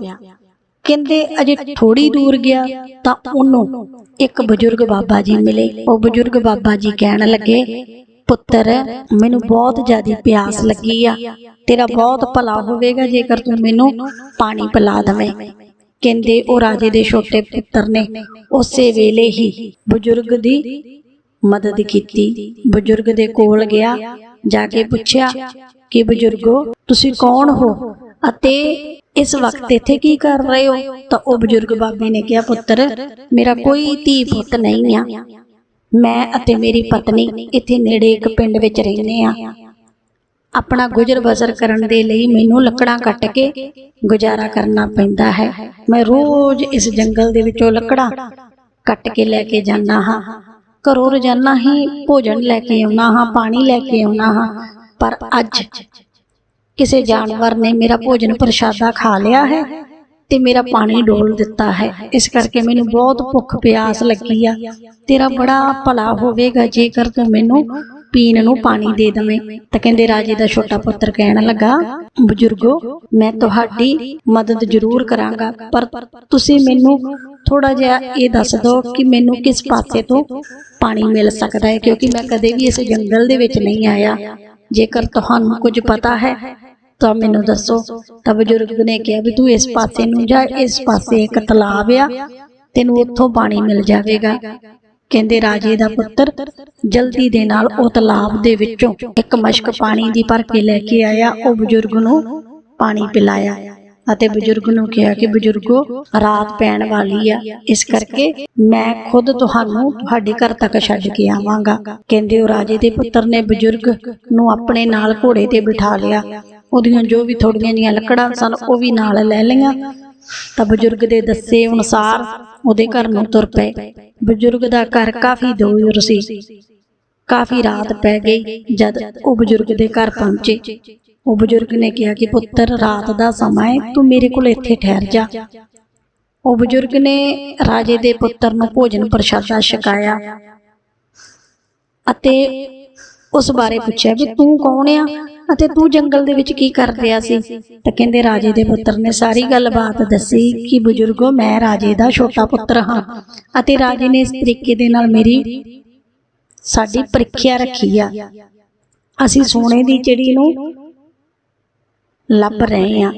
ਕਹਿੰਦੇ, ਅਜੇ ਥੋੜੀ ਦੂਰ ਗਿਆ ਤਾਂ ਉਹਨੂੰ ਇੱਕ ਬਜ਼ੁਰਗ ਬਾਬਾ ਜੀ ਮਿਲੇ। ਉਹ ਬਜ਼ੁਰਗ ਬਾਬਾ ਜੀ ਕਹਿਣ ਲੱਗੇ, ਪੁੱਤਰ, ਮੈਨੂੰ ਬਹੁਤ ਜ਼ਿਆਦੀ ਪਿਆਸ ਲੱਗੀ ਆ। ਤੇਰਾ ਬਹੁਤ ਭਲਾ ਹੋਵੇਗਾ ਜੇਕਰ ਤੂੰ ਮੈਨੂੰ ਪਾਣੀ ਪਿਲਾ ਦਵੇਂ। ਕਹਿੰਦੇ, ਉਹ ਰਾਜੇ ਦੇ ਛੋਟੇ ਪੁੱਤਰ ਨੇ ਉਸੇ ਵੇਲੇ ਹੀ ਬਜ਼ੁਰਗ ਦੀ ਮਦਦ ਕੀਤੀ। ਬਜ਼ੁਰਗ ਦੇ ਕੋਲ ਗਿਆ, ਜਾ ਕੇ ਪੁੱਛਿਆ ਕਿ ਬਜ਼ੁਰਗੋ, ਤੁਸੀਂ ਕੌਣ ਹੋ? ਅਤੇ ਇਸ ਵਕਤ ਇੱਥੇ ਕੀ ਕਰ ਰਹੇ ਹੋ? ਤਾਂ ਉਹ ਬਜ਼ੁਰਗ ਬਾਬੇ ਨੇ ਕਿਹਾ, ਪੁੱਤਰ, ਮੇਰਾ ਕੋਈ ਧੀ ਪੁੱਤ ਨਹੀਂ ਆ। ਮੈਂ ਅਤੇ ਮੇਰੀ ਪਤਨੀ ਇੱਥੇ ਨੇੜੇ ਇੱਕ ਪਿੰਡ ਵਿੱਚ ਰਹਿੰਦੇ ਆ। ਆਪਣਾ ਗੁਜ਼ਰ ਬਸਰ ਕਰਨ ਦੇ ਲਈ ਮੈਨੂੰ ਲੱਕੜਾਂ ਕੱਟ ਕੇ ਗੁਜ਼ਾਰਾ ਕਰਨਾ ਪੈਂਦਾ ਹੈ। ਮੈਂ ਰੋਜ਼ ਇਸ ਜੰਗਲ ਦੇ ਵਿੱਚੋਂ ਲੱਕੜਾਂ ਕੱਟ ਕੇ ਲੈ ਕੇ ਜਾਂਦਾ ਹਾਂ। ਘਰੋਂ ਰੋਜ਼ਾਨਾ ਹੀ ਭੋਜਨ ਲੈ ਕੇ ਆਉਣਾ ਹਾਂ, ਪਾਣੀ ਲੈ ਕੇ ਆਉਣਾ ਹਾਂ। ਪਰ ਅੱਜ ਕਿਸੇ ਜਾਨਵਰ ਨੇ ਮੇਰਾ ਭੋਜਨ ਪ੍ਰਸ਼ਾਦਾ ਖਾ ਲਿਆ ਹੈ ਤੇ ਮੇਰਾ ਪਾਣੀ ਡੋਲ ਦਿੱਤਾ ਹੈ। ਇਸ ਕਰਕੇ ਮੈਨੂੰ ਬਹੁਤ ਭੁੱਖ ਪਿਆਸ ਲੱਗੀ ਆ। ਤੇਰਾ ਬੜਾ ਭਲਾ ਹੋਵੇਗਾ ਜੇਕਰ ਤੂੰ ਮੈਨੂੰ ਪੀਣ ਨੂੰ ਪਾਣੀ ਦੇ ਦਵੇਂ। ਤਾਂ ਕਹਿੰਦੇ ਰਾਜੇ ਦਾ ਛੋਟਾ ਪੁੱਤਰ ਕਹਿਣ ਲੱਗਾ, ਬਜ਼ੁਰਗੋ, ਮੈਂ ਤੁਹਾਡੀ ਮਦਦ ਜ਼ਰੂਰ ਕਰਾਂਗਾ, ਪਰ ਤੁਸੀਂ ਮੈਨੂੰ ਥੋੜਾ ਜਿਹਾ ਇਹ ਦੱਸ ਦਿਓ ਕਿ ਮੈਨੂੰ ਕਿਸ ਪਾਸੇ ਤੋਂ ਪਾਣੀ ਮਿਲ ਸਕਦਾ ਹੈ? ਕਿਉਂਕਿ ਮੈਂ ਕਦੇ ਵੀ ਇਸ ਜੰਗਲ ਦੇ ਵਿੱਚ ਨਹੀਂ ਆਇਆ। ਜੇਕਰ ਤੁਹਾਨੂੰ ਕੁਝ ਪਤਾ ਹੈ ਤਾਂ ਮੈਨੂੰ ਦੱਸੋ। ਤਾਂ ਬਜ਼ੁਰਗ ਨੇ ਕਿਹਾ ਵੀ ਤੂੰ ਇਸ ਪਾਸੇ ਨੂੰ ਜਾ ਇਸ ਪਾਸੇ ਇੱਕ ਤਲਾਬ ਆ ਤੈਨੂੰ ਉੱਥੋਂ ਪਾਣੀ ਮਿਲ ਜਾਵੇਗਾ। ਕਹਿੰਦੇ ਰਾਜੇ ਦਾ ਪੁੱਤਰ ਜਲਦੀ ਦੇ ਨਾਲ ਉਹ ਤਲਾਬ ਦੇ ਵਿੱਚੋਂ ਇੱਕ ਮਸ਼ਕ ਪਾਣੀ ਦੀ ਭਰ ਕੇ ਲੈ ਕੇ ਆਇਆ। ਉਹ ਬਜ਼ੁਰਗ ਨੂੰ ਪਾਣੀ ਪਿਲਾਇਆ। ਅਤੇ ਬਜ਼ੁਰਗ ਨੂੰ ਕਿਹਾ ਕਿ ਬਜ਼ੁਰਗੋ, ਰਾਤ ਪੈਣ ਵਾਲੀ ਆ। ਇਸ ਕਰਕੇ ਮੈਂ ਖੁਦ ਤੁਹਾਨੂੰ ਤੁਹਾਡੇ ਘਰ ਤੱਕ ਛੱਡ ਕੇ ਆਵਾਂਗਾ। ਕਹਿੰਦੇ ਉਹ ਰਾਜੇ ਦੇ ਪੁੱਤਰ ਨੇ ਬਜ਼ੁਰਗ ਨੂੰ ਆਪਣੇ ਨਾਲ ਘੋੜੇ ਤੇ ਬਿਠਾ ਲਿਆ। ਉਹਦੀਆਂ ਜੋ ਵੀ ਥੋੜੀਆਂ ਜੀਆਂ ਲੱਕੜਾਂ ਸਨ, ਉਹ ਵੀ ਨਾਲ ਲੈ ਲਈਆਂ। ਤਾਂ ਬਜ਼ੁਰਗ ਦੇ ਦੱਸੇ ਅਨੁਸਾਰ ਉਹਦੇ ਘਰ ਨੂੰ ਤੁਰ ਪਏ। ਬਜ਼ੁਰਗ ਦਾ ਘਰ ਕਾਫੀ ਦੂਰ ਸੀ। ਕਾਫੀ ਰਾਤ ਪੈ ਗਈ ਜਦ ਉਹ ਬਜ਼ੁਰਗ ਦੇ ਘਰ ਪਹੁੰਚੇ। ਉਹ ਬਜ਼ੁਰਗ ਨੇ ਕਿਹਾ ਕਿ ਪੁੱਤਰ, ਰਾਤ ਦਾ ਸਮਾਂ ਹੈ, ਤੂੰ ਮੇਰੇ ਕੋਲ ਇੱਥੇ ਠਹਿਰ ਜਾ। ਉਹ ਬਜ਼ੁਰਗ ਨੇ ਰਾਜੇ ਦੇ ਪੁੱਤਰ ਨੂੰ ਭੋਜਨ ਪ੍ਰਸ਼ਾਦਾ ਛਕਾਇਆ ਅਤੇ ਉਸ ਬਾਰੇ ਪੁੱਛਿਆ ਵੀ ਤੂੰ ਕੌਣ ਆ ਅਤੇ ਤੂੰ ਜੰਗਲ ਦੇ ਵਿੱਚ ਕੀ ਕਰ ਰਿਹਾ ਸੀ? ਤਾਂ ਕਹਿੰਦੇ ਰਾਜੇ ਦੇ ਪੁੱਤਰ ਨੇ ਸਾਰੀ ਗੱਲਬਾਤ ਦੱਸੀ ਕਿ ਬਜ਼ੁਰਗੋ, ਮੈਂ ਰਾਜੇ ਦਾ ਛੋਟਾ ਪੁੱਤਰ ਹਾਂ ਅਤੇ ਰਾਜੇ ਨੇ ਇਸ ਤਰੀਕੇ ਦੇ ਨਾਲ ਮੇਰੀ, ਸਾਡੀ ਪ੍ਰੀਖਿਆ ਰੱਖੀ ਆ। ਅਸੀਂ ਸੋਨੇ ਦੀ ਚਿੜੀ ਨੂੰ ਲੱਭ ਰਹੇ ਆ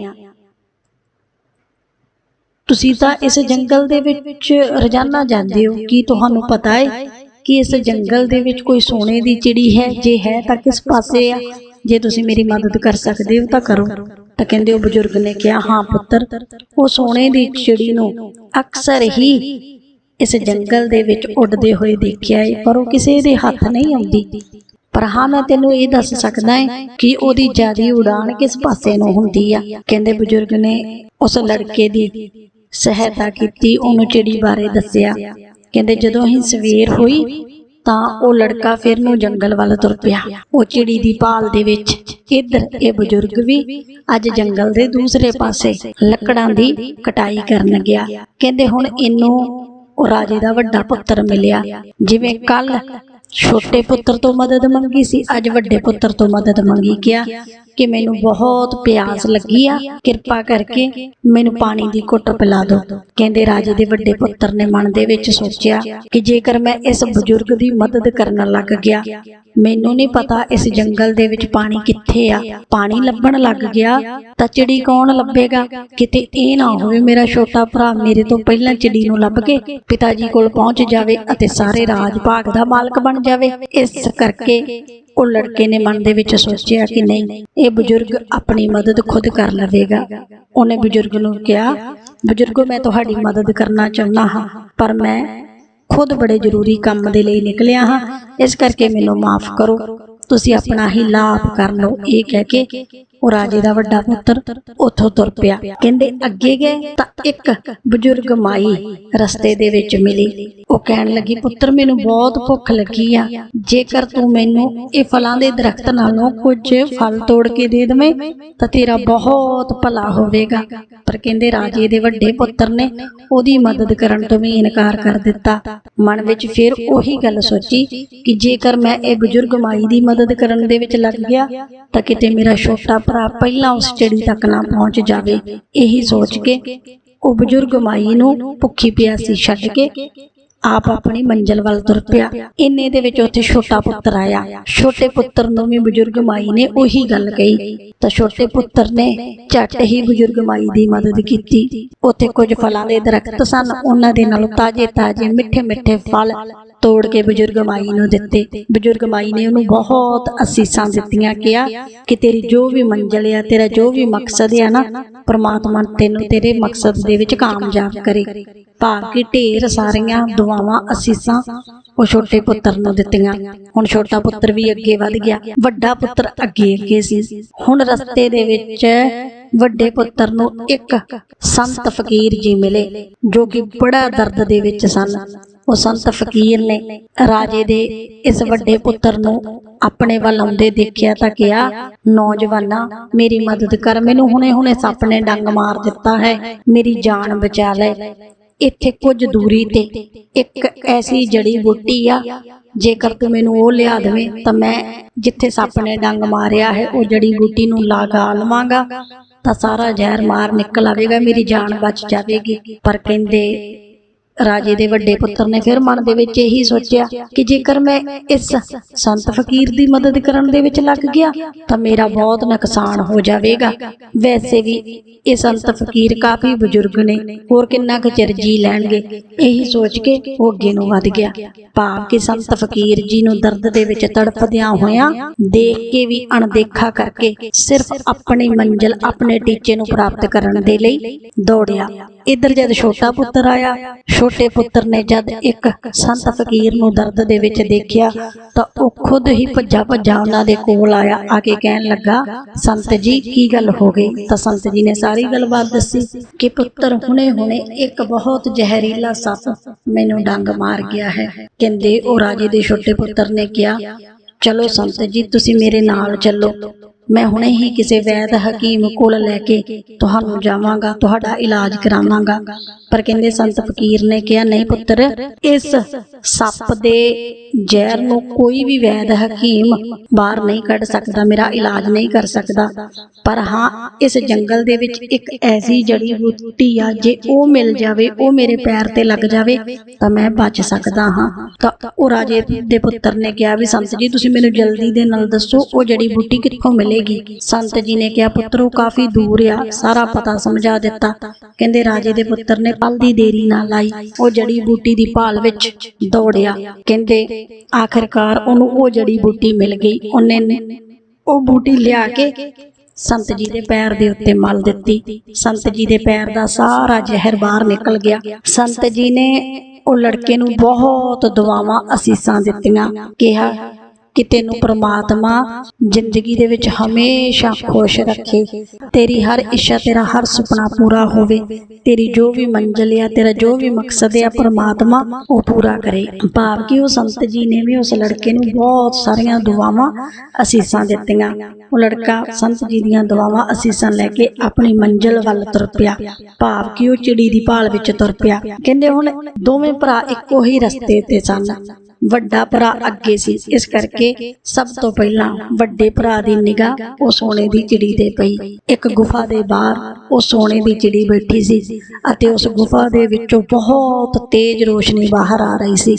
ਤੁਸੀਂ ਤਾਂ ਇਸ ਜੰਗਲ ਦੇ ਵਿੱਚ ਰੋਜ਼ਾਨਾ ਜਾਂਦੇ ਹੋ। ਕੀ ਤੁਹਾਨੂੰ ਪਤਾ ਹੈ ਕਿ ਇਸ ਜੰਗਲ ਦੇ ਵਿੱਚ ਕੋਈ ਸੋਨੇ ਦੀ ਚਿੜੀ ਹੈ? ਜੇ ਹੈ ਤਾਂ ਕਿਸ ਪਾਸੇ ਆ? ਜੇ ਤੁਸੀਂ ਮੇਰੀ ਮਦਦ ਕਰ ਸਕਦੇ ਹੋ ਤਾਂ ਕਰੋ। ਤਾਂ ਕਹਿੰਦੇ ਉਹ ਬਜ਼ੁਰਗ ਨੇ ਕਿਹਾ, ਹਾਂ ਪੁੱਤਰ, ਉਹ ਸੋਨੇ ਦੀ ਚਿੜੀ ਨੂੰ ਅਕਸਰ ਹੀ ਇਸ ਜੰਗਲ ਦੇ ਵਿੱਚ ਉੱਡਦੇ ਹੋਏ ਦੇਖਿਆ ਹੈ ਪਰ ਉਹ ਕਿਸੇ ਦੇ ਹੱਥ ਨਹੀਂ ਆਉਂਦੀ। ਪਰ ਹਾਂ, ਮੈਂ ਤੈਨੂੰ ਇਹ ਦੱਸ ਸਕਦਾ ਹਾਂ ਕਿ ਉਹਦੀ ਜਿਆਦੀ ਉਡਾਨ ਕਿਸ ਪਾਸੇ ਨੂੰ ਹੁੰਦੀ ਆ? ਕਹਿੰਦੇ ਬਜ਼ੁਰਗ ਨੇ ਉਸ ਲੜਕੇ ਦੀ ਸਹਾਇਤਾ ਕੀਤੀ, ਉਹਨੂੰ ਚਿੜੀ ਬਾਰੇ ਦੱਸਿਆ। ਕਹਿੰਦੇ ਜਦੋਂ ਹੀ ਸਵੇਰ ਹੋਈ ਤਾਂ ਉਹ ਲੜਕਾ ਫਿਰ ਨੂੰ ਜੰਗਲ ਵੱਲ ਤੁਰ ਪਿਆ। ਉਹ ਚਿੜੀ ਦੀ ਭਾਲ ਦੇ ਵਿੱਚ ਇੱਧਰ ਇਹ ਬਜ਼ੁਰਗ ਵੀ ਅੱਜ ਜੰਗਲ ਦੇ ਦੂਸਰੇ ਪਾਸੇ ਲੱਕੜਾਂ ਦੀ ਕਟਾਈ ਕਰਨ ਗਿਆ। ਕਹਿੰਦੇ ਹੁਣ ਇਹਨੂੰ ਉਹ ਰਾਜੇ ਦਾ ਵੱਡਾ ਪੁੱਤਰ ਮਿਲਿਆ। ਜਿਵੇਂ ਕੱਲ ਛੋਟੇ ਪੁੱਤਰ ਤੋਂ ਮਦਦ ਮੰਗੀ ਸੀ ਅੱਜ ਵੱਡੇ ਪੁੱਤਰ ਤੋਂ ਮਦਦ ਮੰਗੀ ਗਿਆ ਕਿ ਮੈਨੂੰ ਬਹੁਤ ਪਿਆਸ ਲੱਗੀ ਆ। ਕਿਰਪਾ ਕਰਕੇ ਮੈਨੂੰ ਪਾਣੀ ਦੀ ਘੁੱਟ ਪਿਲਾ ਦਿਓ। ਕਹਿੰਦੇ ਰਾਜੇ ਦੇ ਵੱਡੇ ਪੁੱਤਰ ਨੇ ਮਨ ਦੇ ਵਿੱਚ ਸੋਚਿਆ ਕਿ ਜੇਕਰ ਮੈਂ ਇਸ ਬਜ਼ੁਰਗ ਦੀ ਮਦਦ ਕਰਨ ਲੱਗ ਗਿਆ, ਮੈਨੂੰ ਨਹੀਂ ਪਤਾ ਇਸ ਜੰਗਲ ਦੇ ਵਿੱਚ ਪਾਣੀ ਕਿੱਥੇ ਆ। ਪਾਣੀ ਲੱਭਣ ਲੱਗ ਗਿਆ ਤਾਂ ਚਿੜੀ ਕੌਣ ਲੱਭੇਗਾ? ਕਿਤੇ ਇਹ ਨਾ ਹੋਵੇ ਮੇਰਾ ਛੋਟਾ ਭਰਾ ਮੇਰੇ ਤੋਂ ਪਹਿਲਾਂ ਚਿੜੀ ਨੂੰ ਲੱਭ ਕੇ ਪਿਤਾ ਜੀ ਕੋਲ ਪਹੁੰਚ ਜਾਵੇ ਅਤੇ ਸਾਰੇ ਰਾਜ ਭਾਗ ਦਾ ਮਾਲਕ ਬਣ ਜਾਵੇ। ਇਸ ਕਰਕੇ ਉਹ ਲੜਕੇ ਨੇ ਮਨ ਦੇ ਵਿੱਚ ਸੋਚਿਆ ਕਿ ਨਹੀਂ, ਇਹ ਬਜ਼ੁਰਗ ਆਪਣੀ ਮਦਦ ਖੁਦ ਕਰ ਲਵੇਗਾ। ਉਹਨੇ ਬਜ਼ੁਰਗ ਨੂੰ ਕਿਹਾ, ਬਜ਼ੁਰਗੋ, ਮੈਂ ਤੁਹਾਡੀ ਮਦਦ ਕਰਨਾ ਚਾਹੁੰਦਾ ਹਾਂ, ਪਰ ਮੈਂ ਖੁਦ ਬੜੇ ਜ਼ਰੂਰੀ ਕੰਮ ਦੇ ਲਈ ਨਿਕਲਿਆ ਹਾਂ। ਇਸ ਕਰਕੇ ਮੈਨੂੰ ਮਾਫ ਕਰੋ। ਤੁਸੀਂ ਆਪਣਾ ਹੀ ਲਾਭ ਕਰ ਲਓ। ਇਹ ਕਹਿ ਕੇ ਉਹ ਰਾਜੇ ਦਾ ਵੱਡਾ ਪੁੱਤਰ ਉੱਥੋਂ ਤੁਰ ਪਿਆ। ਕਹਿੰਦੇ, ਅੱਗੇ ਗਏ ਤਾਂ ਇੱਕ ਬਜ਼ੁਰਗ ਮਾਈ ਰਸਤੇ ਦੇ ਵਿੱਚ ਮਿਲੀ। ਉਹ ਕਹਿਣ ਲੱਗੀ, ਪੁੱਤਰ, ਮੈਨੂੰ ਬਹੁਤ ਭੁੱਖ ਲੱਗੀ ਆ। ਜੇਕਰ ਤੂੰ ਮੈਨੂੰ ਇਹ ਫਲਾਂ ਦੇ ਦਰਖਤ ਨਾਲੋਂ ਕੁਝ ਫਲ ਤੋੜ ਕੇ ਦੇ ਦੇਵੇਂ, ਤਾਂ ਤੇਰਾ ਬਹੁਤ ਭਲਾ ਹੋਵੇਗਾ। ਪਰ ਕਹਿੰਦੇ, ਰਾਜੇ ਦੇ ਵੱਡੇ ਪੁੱਤਰ ਨੇ ਉਹਦੀ ਮਦਦ ਕਰਨ ਤੋਂ ਵੀ ਇਨਕਾਰ ਕਰ ਦਿੱਤਾ। ਮਨ ਵਿੱਚ ਫਿਰ ਉਹੀ ਗੱਲ ਸੋਚੀ ਕਿ ਜੇਕਰ ਮੈਂ ਇਹ ਬਜ਼ੁਰਗ ਮਾਈ ਦੀ ਮਦਦ ਕਰਨ ਦੇ ਵਿੱਚ ਲੱਗ ਗਿਆ, ਤਾਂ ਕਿਤੇ ਮੇਰਾ ਛੋਟਾ ਭਰਾ ਪਹਿਲਾਂ ਉਸ ਚਿੜੀ ਤੱਕ ਨਾ ਪਹੁੰਚ ਜਾਵੇ, ਇਹੀ ਸੋਚ ਕੇ ਉਹ ਬਜ਼ੁਰਗ ਮਾਈ ਨੂੰ ਭੁੱਖੀ ਪਿਆਸੀ ਛੱਡ ਕੇ ਆਪ ਆਪਣੀ ਮੰਜ਼ਲ ਵੱਲ ਤੁਰ ਪਿਆ। ਇੰਨੇ ਦੇ ਵਿੱਚ ਉੱਥੇ ਛੋਟਾ ਪੁੱਤਰ ਆਇਆ। ਛੋਟੇ ਪੁੱਤਰ ਨੂੰ ਵੀ ਬਜ਼ੁਰਗ ਮਾਈ ਨੇ ਉਹੀ ਗੱਲ ਕਹੀ। ਤਾਂ ਛੋਟੇ ਪੁੱਤਰ ਨੇ ਝੱਟ ਹੀ ਬਜ਼ੁਰਗ ਮਾਈ ਦੀ ਮਦਦ ਕੀਤੀ। ਉੱਥੇ ਕੁਝ ਫਲਾਂ ਦੇ ਦਰਖਤ ਸਨ। ਉਹਨਾਂ ਦੇ ਨਾਲ ਤਾਜ਼ੇ ਤਾਜ਼ੇ ਮਿੱਠੇ ਮਿੱਠੇ ਫਲ ਤੋੜ ਕੇ ਬਜ਼ੁਰਗ ਮਾਈ ਨੂੰ ਦਿੱਤੇ। ਬਜ਼ੁਰਗ ਮਾਈ ਨੇ ਉਹਨੂੰ ਬਹੁਤ ਅਸੀਸਾਂ ਦਿੱਤੀਆਂ, ਕਿਹਾ ਕਿ ਤੇਰੀ ਜੋ ਵੀ ਮੰਜ਼ਿਲ ਆ, ਤੇਰਾ ਜੋ ਵੀ ਮਕਸਦ ਆ ਨਾ, ਪ੍ਰਮਾਤਮਾ ਤੈਨੂੰ ਤੇਰੇ ਮਕਸਦ ਦੇ ਵਿੱਚ ਕਾਮਯਾਬ ਕਰੇ। ਭਾਵ ਕਿ ਢੇਰ ਸਾਰੀਆਂ ਦੁਆਵਾਂ, ਅਸੀਸਾਂ ਉਹ ਛੋਟੇ ਪੁੱਤਰ ਨੂੰ ਦਿੱਤੀਆਂ। ਹੁਣ ਛੋਟਾ ਪੁੱਤਰ ਵੀ ਅੱਗੇ ਵੱਧ ਗਿਆ। ਵੱਡਾ ਪੁੱਤਰ ਅੱਗੇ ਅੱਗੇ ਸੀ। ਹੁਣ ਰਸਤੇ ਦੇ ਵਿੱਚ ਵੱਡੇ ਪੁੱਤਰ ਨੂੰ ਇੱਕ ਸੰਤ ਫਕੀਰ ਜੀ ਮਿਲੇ, ਜੋ ਕਿ ਬੜਾ ਦਰਦ ਦੇ ਵਿੱਚ ਸਨ। ਉਹ ਸੰਤ ਫਕੀਰ ਨੇ ਰਾਜੇ ਦੇ ਇਸ ਵੱਡੇ ਪੁੱਤਰ ਨੂੰ ਆਪਣੇ ਵੱਲ ਆਉਂਦੇ ਦੇਖਿਆ ਤਾਂ ਕਿਹਾ, ਨੌਜਵਾਨਾ, ਮੇਰੀ ਮਦਦ ਕਰ, ਮੈਨੂੰ ਹੁਣੇ ਹੁਣੇ ਸੱਪ ਨੇ ਡੰਗ ਮਾਰ ਦਿੱਤਾ ਹੈ, ਮੇਰੀ ਜਾਨ ਬਚਾ ਲੈ। ਇੱਥੇ ਕੁਝ ਦੂਰੀ ਤੇ ਇੱਕ ਐਸੀ ਜੜੀ ਬੂਟੀ ਆ, ਜੇਕਰ ਤੂੰ ਮੈਨੂੰ ਉਹ ਲਿਆ ਦੇਵੇਂ, ਤਾਂ ਮੈਂ ਜਿੱਥੇ ਸੱਪ ਨੇ ਡੰਗ ਮਾਰਿਆ ਹੈ, ਉਹ ਜੜੀ ਬੂਟੀ ਨੂੰ ਲਗਾ ਲਵਾਂਗਾ। ਤਾਂ ਸਾਰਾ ਜ਼ਹਿਰ ਮਾਰ ਨਿਕਲ ਆਵੇਗਾ ਮੇਰੀ ਜਾਨ ਬਚ ਜਾਵੇਗੀ। ਪਰ ਕਹਿੰਦੇ ਰਾਜੇ ਦੇ ਵੱਡੇ ਪੁੱਤਰ ਨੇ ਫਿਰ ਮਨ ਦੇ ਵਿੱਚ ਇਹੀ ਸੋਚਿਆ ਕਿ ਜੇਕਰ ਮੈਂ ਇਸ ਸੰਤ ਫਕੀਰ ਦੀ ਮਦਦ ਕਰਨ ਦੇ ਵਿੱਚ ਲੱਗ ਗਿਆ, ਤਾਂ ਮੇਰਾ ਬਹੁਤ ਨੁਕਸਾਨ ਹੋ ਜਾਵੇਗਾ। ਵੈਸੇ ਵੀ ਇਹ ਸੰਤ ਫਕੀਰ ਕਾਫੀ ਬਜ਼ੁਰਗ ਨੇ, ਹੋਰ ਕਿੰਨਾ ਕੁ ਚਿਰ ਜੀ ਲੈਣਗੇ? ਇਹੀ ਸੋਚ ਕੇ ਉਹ ਅੱਗੇ ਨੂੰ ਵਧ ਗਿਆ। ਭਾਵ ਕਿ ਸੰਤ ਫਕੀਰ ਜੀ ਨੂੰ ਦਰਦ ਦੇ ਵਿੱਚ ਤੜਫਦਿਆਂ ਹੋਇਆਂ ਦੇਖ ਕੇ ਵੀ ਅਣਦੇਖਾ ਕਰਕੇ ਸਿਰਫ ਆਪਣੀ ਮੰਜ਼ਿਲ ਆਪਣੇ ਟੀਚੇ ਨੂੰ ਪ੍ਰਾਪਤ ਕਰਨ ਦੇ ਲਈ ਦੌੜਿਆ। ਇੱਧਰ ਜਦ ਛੋਟਾ ਪੁੱਤਰ ਆਇਆ ਛੋਟੇ ਪੁੱਤਰ ਨੇ ਜਦ ਇੱਕ ਸੰਤ ਫਕੀਰ ਨੂੰ ਦਰਦ ਦੇ ਵਿੱਚ ਦੇਖਿਆ ਤਾਂ ਉਹ ਖੁਦ ਹੀ ਭੱਜਾ ਭੱਜਾ ਉਹਨਾਂ ਦੇ ਕੋਲ ਆਇਆ, ਆ ਕੇ ਕਹਿਣ ਲੱਗਾ, ਸੰਤ ਜੀ, ਕੀ ਗੱਲ ਹੋ ਗਈ? ਤਾਂ ਸੰਤ ਜੀ ਨੇ ਸਾਰੀ ਗੱਲਬਾਤ ਦੱਸੀ ਕਿ ਪੁੱਤਰ ਹੁਣੇ ਹੁਣੇ ਇੱਕ ਬਹੁਤ ਜ਼ਹਿਰੀਲਾ ਸੱਪ ਮੈਨੂੰ ਡੰਗ ਮਾਰ ਗਿਆ ਹੈ। ਕਹਿੰਦੇ, ਉਹ ਰਾਜੇ ਦੇ ਛੋਟੇ ਪੁੱਤਰ ਨੇ ਕਿਹਾ, ਚਲੋ ਸੰਤ ਜੀ, ਤੁਸੀਂ ਮੇਰੇ ਨਾਲ ਚੱਲੋ। ਮੈਂ ਹੁਣੇ ਹੀ ਕਿਸੇ ਵੈਦ ਹਕੀਮ ਕੋਲ ਲੈ ਕੇ ਤੁਹਾਨੂੰ ਜਾਵਾਂਗਾ, ਤੁਹਾਡਾ ਇਲਾਜ ਕਰਾਵਾਂਗਾ। ਪਰ ਕਹਿੰਦੇ ਸੰਤ ਫਕੀਰ ਨੇ ਕਿਹਾ, ਨਹੀਂ ਪੁੱਤਰ, ਇਸ ਸੱਪ ਦੇ ਜ਼ਹਿਰ ਨੂੰ ਕੋਈ ਵੀ ਵੈਦ ਹਕੀਮ ਬਾਹਰ ਨਹੀਂ ਕੱਢ ਸਕਦਾ, ਮੇਰਾ ਇਲਾਜ ਨਹੀਂ ਕਰ ਸਕਦਾ। ਪਰ ਹਾਂ, ਇਸ ਜੰਗਲ ਦੇ ਵਿੱਚ ਇੱਕ ਐਸੀ ਜੜੀ ਬੂਟੀ ਆ, ਜੇ ਉਹ ਮਿਲ ਜਾਵੇ, ਉਹ ਮੇਰੇ ਪੈਰ ਤੇ ਲੱਗ ਜਾਵੇ, ਤਾਂ ਮੈਂ ਬਚ ਸਕਦਾ ਹਾਂ। ਤਾਂ ਉਹ ਰਾਜੇ ਦੇ ਪੁੱਤਰ ਨੇ ਕਿਹਾ ਵੀ, ਸੰਤ ਜੀ, ਤੁਸੀਂ ਮੈਨੂੰ ਜਲਦੀ ਦੇ ਨਾਲ ਦੱਸੋ, ਉਹ ਜੜੀ ਬੂਟੀ ਕਿੱਥੋਂ ਮਿਲੇਗੀ ਸੰਤ ਜੀ ਨੇ ਕਿਹਾ, ਪੁੱਤਰ ਕਾਫੀ ਦੂਰ ਆ। ਸਾਰਾ ਪਤਾ ਸਮਝਾ ਦਿੱਤਾ। ਕਹਿੰਦੇ, ਰਾਜੇ ਦੇ ਪੁੱਤਰ ਨੇ ਪਲ ਦੀ ਦੇਰੀ ਨਾ ਲਾਈ। ਉਹ ਜੜੀ ਬੂਟੀ ਦੀ ਭਾਲ ਵਿੱਚ ਦੌੜਿਆ। ਕਹਿੰਦੇ, ਆਖਿਰਕਾਰ ਉਹਨੂੰ ਉਹ ਜੜੀ ਬੂਟੀ ਮਿਲ ਗਈ। ਉਹਨੇ ਉਹ ਬੂਟੀ ਲਿਆ ਕੇ ਸੰਤ ਜੀ ਦੇ ਪੈਰ ਦੇ ਉੱਤੇ ਮਲ ਦਿੱਤੀ। ਸੰਤ ਜੀ ਦੇ ਪੈਰ ਦਾ ਸਾਰਾ ਜ਼ਹਿਰ ਬਾਹਰ ਨਿਕਲ ਗਿਆ। ਸੰਤ ਜੀ ਨੇ ਉਹ ਲੜਕੇ ਨੂੰ ਬਹੁਤ ਦੁਆਵਾਂ ਅਸੀਸਾਂ ਦਿੱਤੀਆਂ। ਕਿਹਾ ਕਿ ਤੈਨੂੰ ਪ੍ਰਮਾਤਮਾ ਜ਼ਿੰਦਗੀ ਦੇ ਵਿੱਚ ਹਮੇਸ਼ਾ ਖੁਸ਼ ਰੱਖੇ। ਤੇਰੀ ਹਰ ਇੱਛਾ, ਤੇਰਾ ਹਰ ਸੁਪਨਾ ਪੂਰਾ ਹੋਵੇ। ਤੇਰੀ ਜੋ ਵੀ ਮੰਜ਼ਿਲ ਆ, ਤੇਰਾ ਜੋ ਵੀ ਮਕਸਦ ਆ, ਪ੍ਰਮਾਤਮਾ ਉਹ ਪੂਰਾ ਕਰੇ। ਭਾਵ ਕਿ ਉਹ ਸੰਤ ਜੀ ਨੇ ਵੀ ਉਸ ਲੜਕੇ ਨੂੰ ਬਹੁਤ ਸਾਰੀਆਂ ਦੁਆਵਾਂ ਅਸੀਸਾਂ ਦਿੱਤੀਆਂ। ਉਹ ਲੜਕਾ ਸੰਤ ਜੀ ਦੀਆਂ ਦੁਆਵਾਂ ਅਸੀਸਾਂ ਲੈ ਕੇ ਆਪਣੀ ਮੰਜ਼ਿਲ ਵੱਲ ਤੁਰ ਪਿਆ। ਭਾਵ ਕਿ ਉਹ ਚਿੜੀ ਦੀ ਭਾਲ ਵਿੱਚ ਤੁਰ ਪਿਆ। ਕਹਿੰਦੇ ਹੁਣ ਦੋਵੇਂ ਭਰਾ ਇੱਕੋ ਹੀ ਰਸਤੇ ਤੇ ਸਨ। ਵੱਡਾ ਭਰਾ ਅੱਗੇ ਸੀ। ਇਸ ਕਰਕੇ ਸਭ ਤੋਂ ਪਹਿਲਾਂ ਵੱਡੇ ਭਰਾ ਦੀ ਨਿਗਾਹ ਉਹ ਸੋਨੇ ਦੀ ਚਿੜੀ ਤੇ ਪਈ। ਇੱਕ ਗੁਫਾ ਦੇ ਬਾਹਰ ਉਹ ਸੋਨੇ ਦੀ ਚਿੜੀ ਬੈਠੀ ਸੀ ਅਤੇ ਉਸ ਗੁਫਾ ਦੇ ਵਿੱਚੋਂ ਬਹੁਤ ਤੇਜ਼ ਰੋਸ਼ਨੀ ਬਾਹਰ ਆ ਰਹੀ ਸੀ।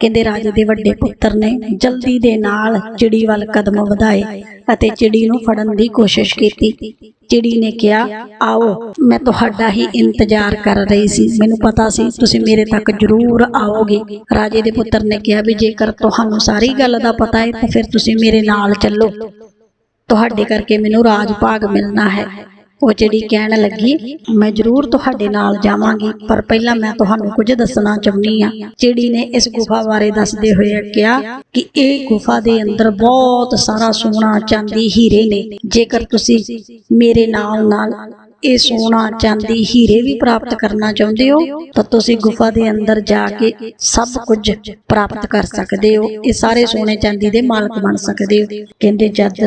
ਕਹਿੰਦੇ ਰਾਜੇ ਦੇ ਵੱਡੇ ਪੁੱਤਰ ਨੇ ਜਲਦੀ ਦੇ ਨਾਲ ਚਿੜੀ ਵੱਲ ਕਦਮ ਵਧਾਏ। ਅਤੇ ਚਿੜੀ ਨੂੰ ਫੜਨ ਦੀ ਕੋਸ਼ਿਸ਼ ਕੀਤੀ। ਚਿੜੀ ਨੇ ਕਿਹਾ ਆਓ ਮੈਂ ਤੁਹਾਡਾ ਹੀ ਇੰਤਜ਼ਾਰ ਕਰ ਰਹੀ ਸੀ। ਮੈਨੂੰ ਪਤਾ ਸੀ ਤੁਸੀਂ ਮੇਰੇ ਤੱਕ ਜ਼ਰੂਰ ਆਓਗੇ। ਰਾਜੇ ਦੇ ਪੁੱਤਰ ਨੇ ਕਿਹਾ ਵੀ ਜੇਕਰ ਤੁਹਾਨੂੰ ਸਾਰੀ ਗੱਲ ਦਾ ਪਤਾ ਹੈ ਤਾਂ ਫਿਰ ਤੁਸੀਂ ਮੇਰੇ ਨਾਲ ਚੱਲੋ। ਤੁਹਾਡੇ ਕਰਕੇ ਮੈਨੂੰ ਰਾਜ ਭਾਗ ਮਿਲਣਾ ਹੈ। ਉਹ ਜਿਹੜੀ ਕਹਿਣ ਲੱਗੀ, ਮੈਂ ਜ਼ਰੂਰ ਤੁਹਾਡੇ ਨਾਲ ਜਾਵਾਂਗੀ, ਪਰ ਪਹਿਲਾਂ ਮੈਂ ਤੁਹਾਨੂੰ ਕੁਝ ਦੱਸਣਾ ਚਾਹੁੰਦੀ ਆ ਜਿਹੜੀ ਨੇ ਇਸ ਗੁਫਾ ਬਾਰੇ ਦੱਸਦੇ ਹੋਏ ਕਿਹਾ ਕਿ ਇਹ ਗੁਫਾ ਦੇ ਅੰਦਰ ਬਹੁਤ ਸਾਰਾ ਸੋਨਾ ਚਾਂਦੀ, ਹੀਰੇ ਨੇ। ਜੇਕਰ ਤੁਸੀਂ ਮੇਰੇ ਨਾਲ ਨਾਲ ਇਹ ਸੋਨਾ ਚਾਂਦੀ, ਹੀਰੇ ਵੀ ਪ੍ਰਾਪਤ ਕਰਨਾ ਚਾਹੁੰਦੇ ਹੋ, ਤਾਂ ਤੁਸੀਂ ਗੁਫਾ ਦੇ ਅੰਦਰ ਜਾ ਕੇ ਸਭ ਕੁਝ ਪ੍ਰਾਪਤ ਕਰ ਸਕਦੇ ਹੋ। ਇਹ ਸਾਰੇ ਸੋਨੇ ਚਾਂਦੀ ਦੇ ਮਾਲਕ ਬਣ ਸਕਦੇ ਹੋ। ਕਹਿੰਦੇ, ਜਦ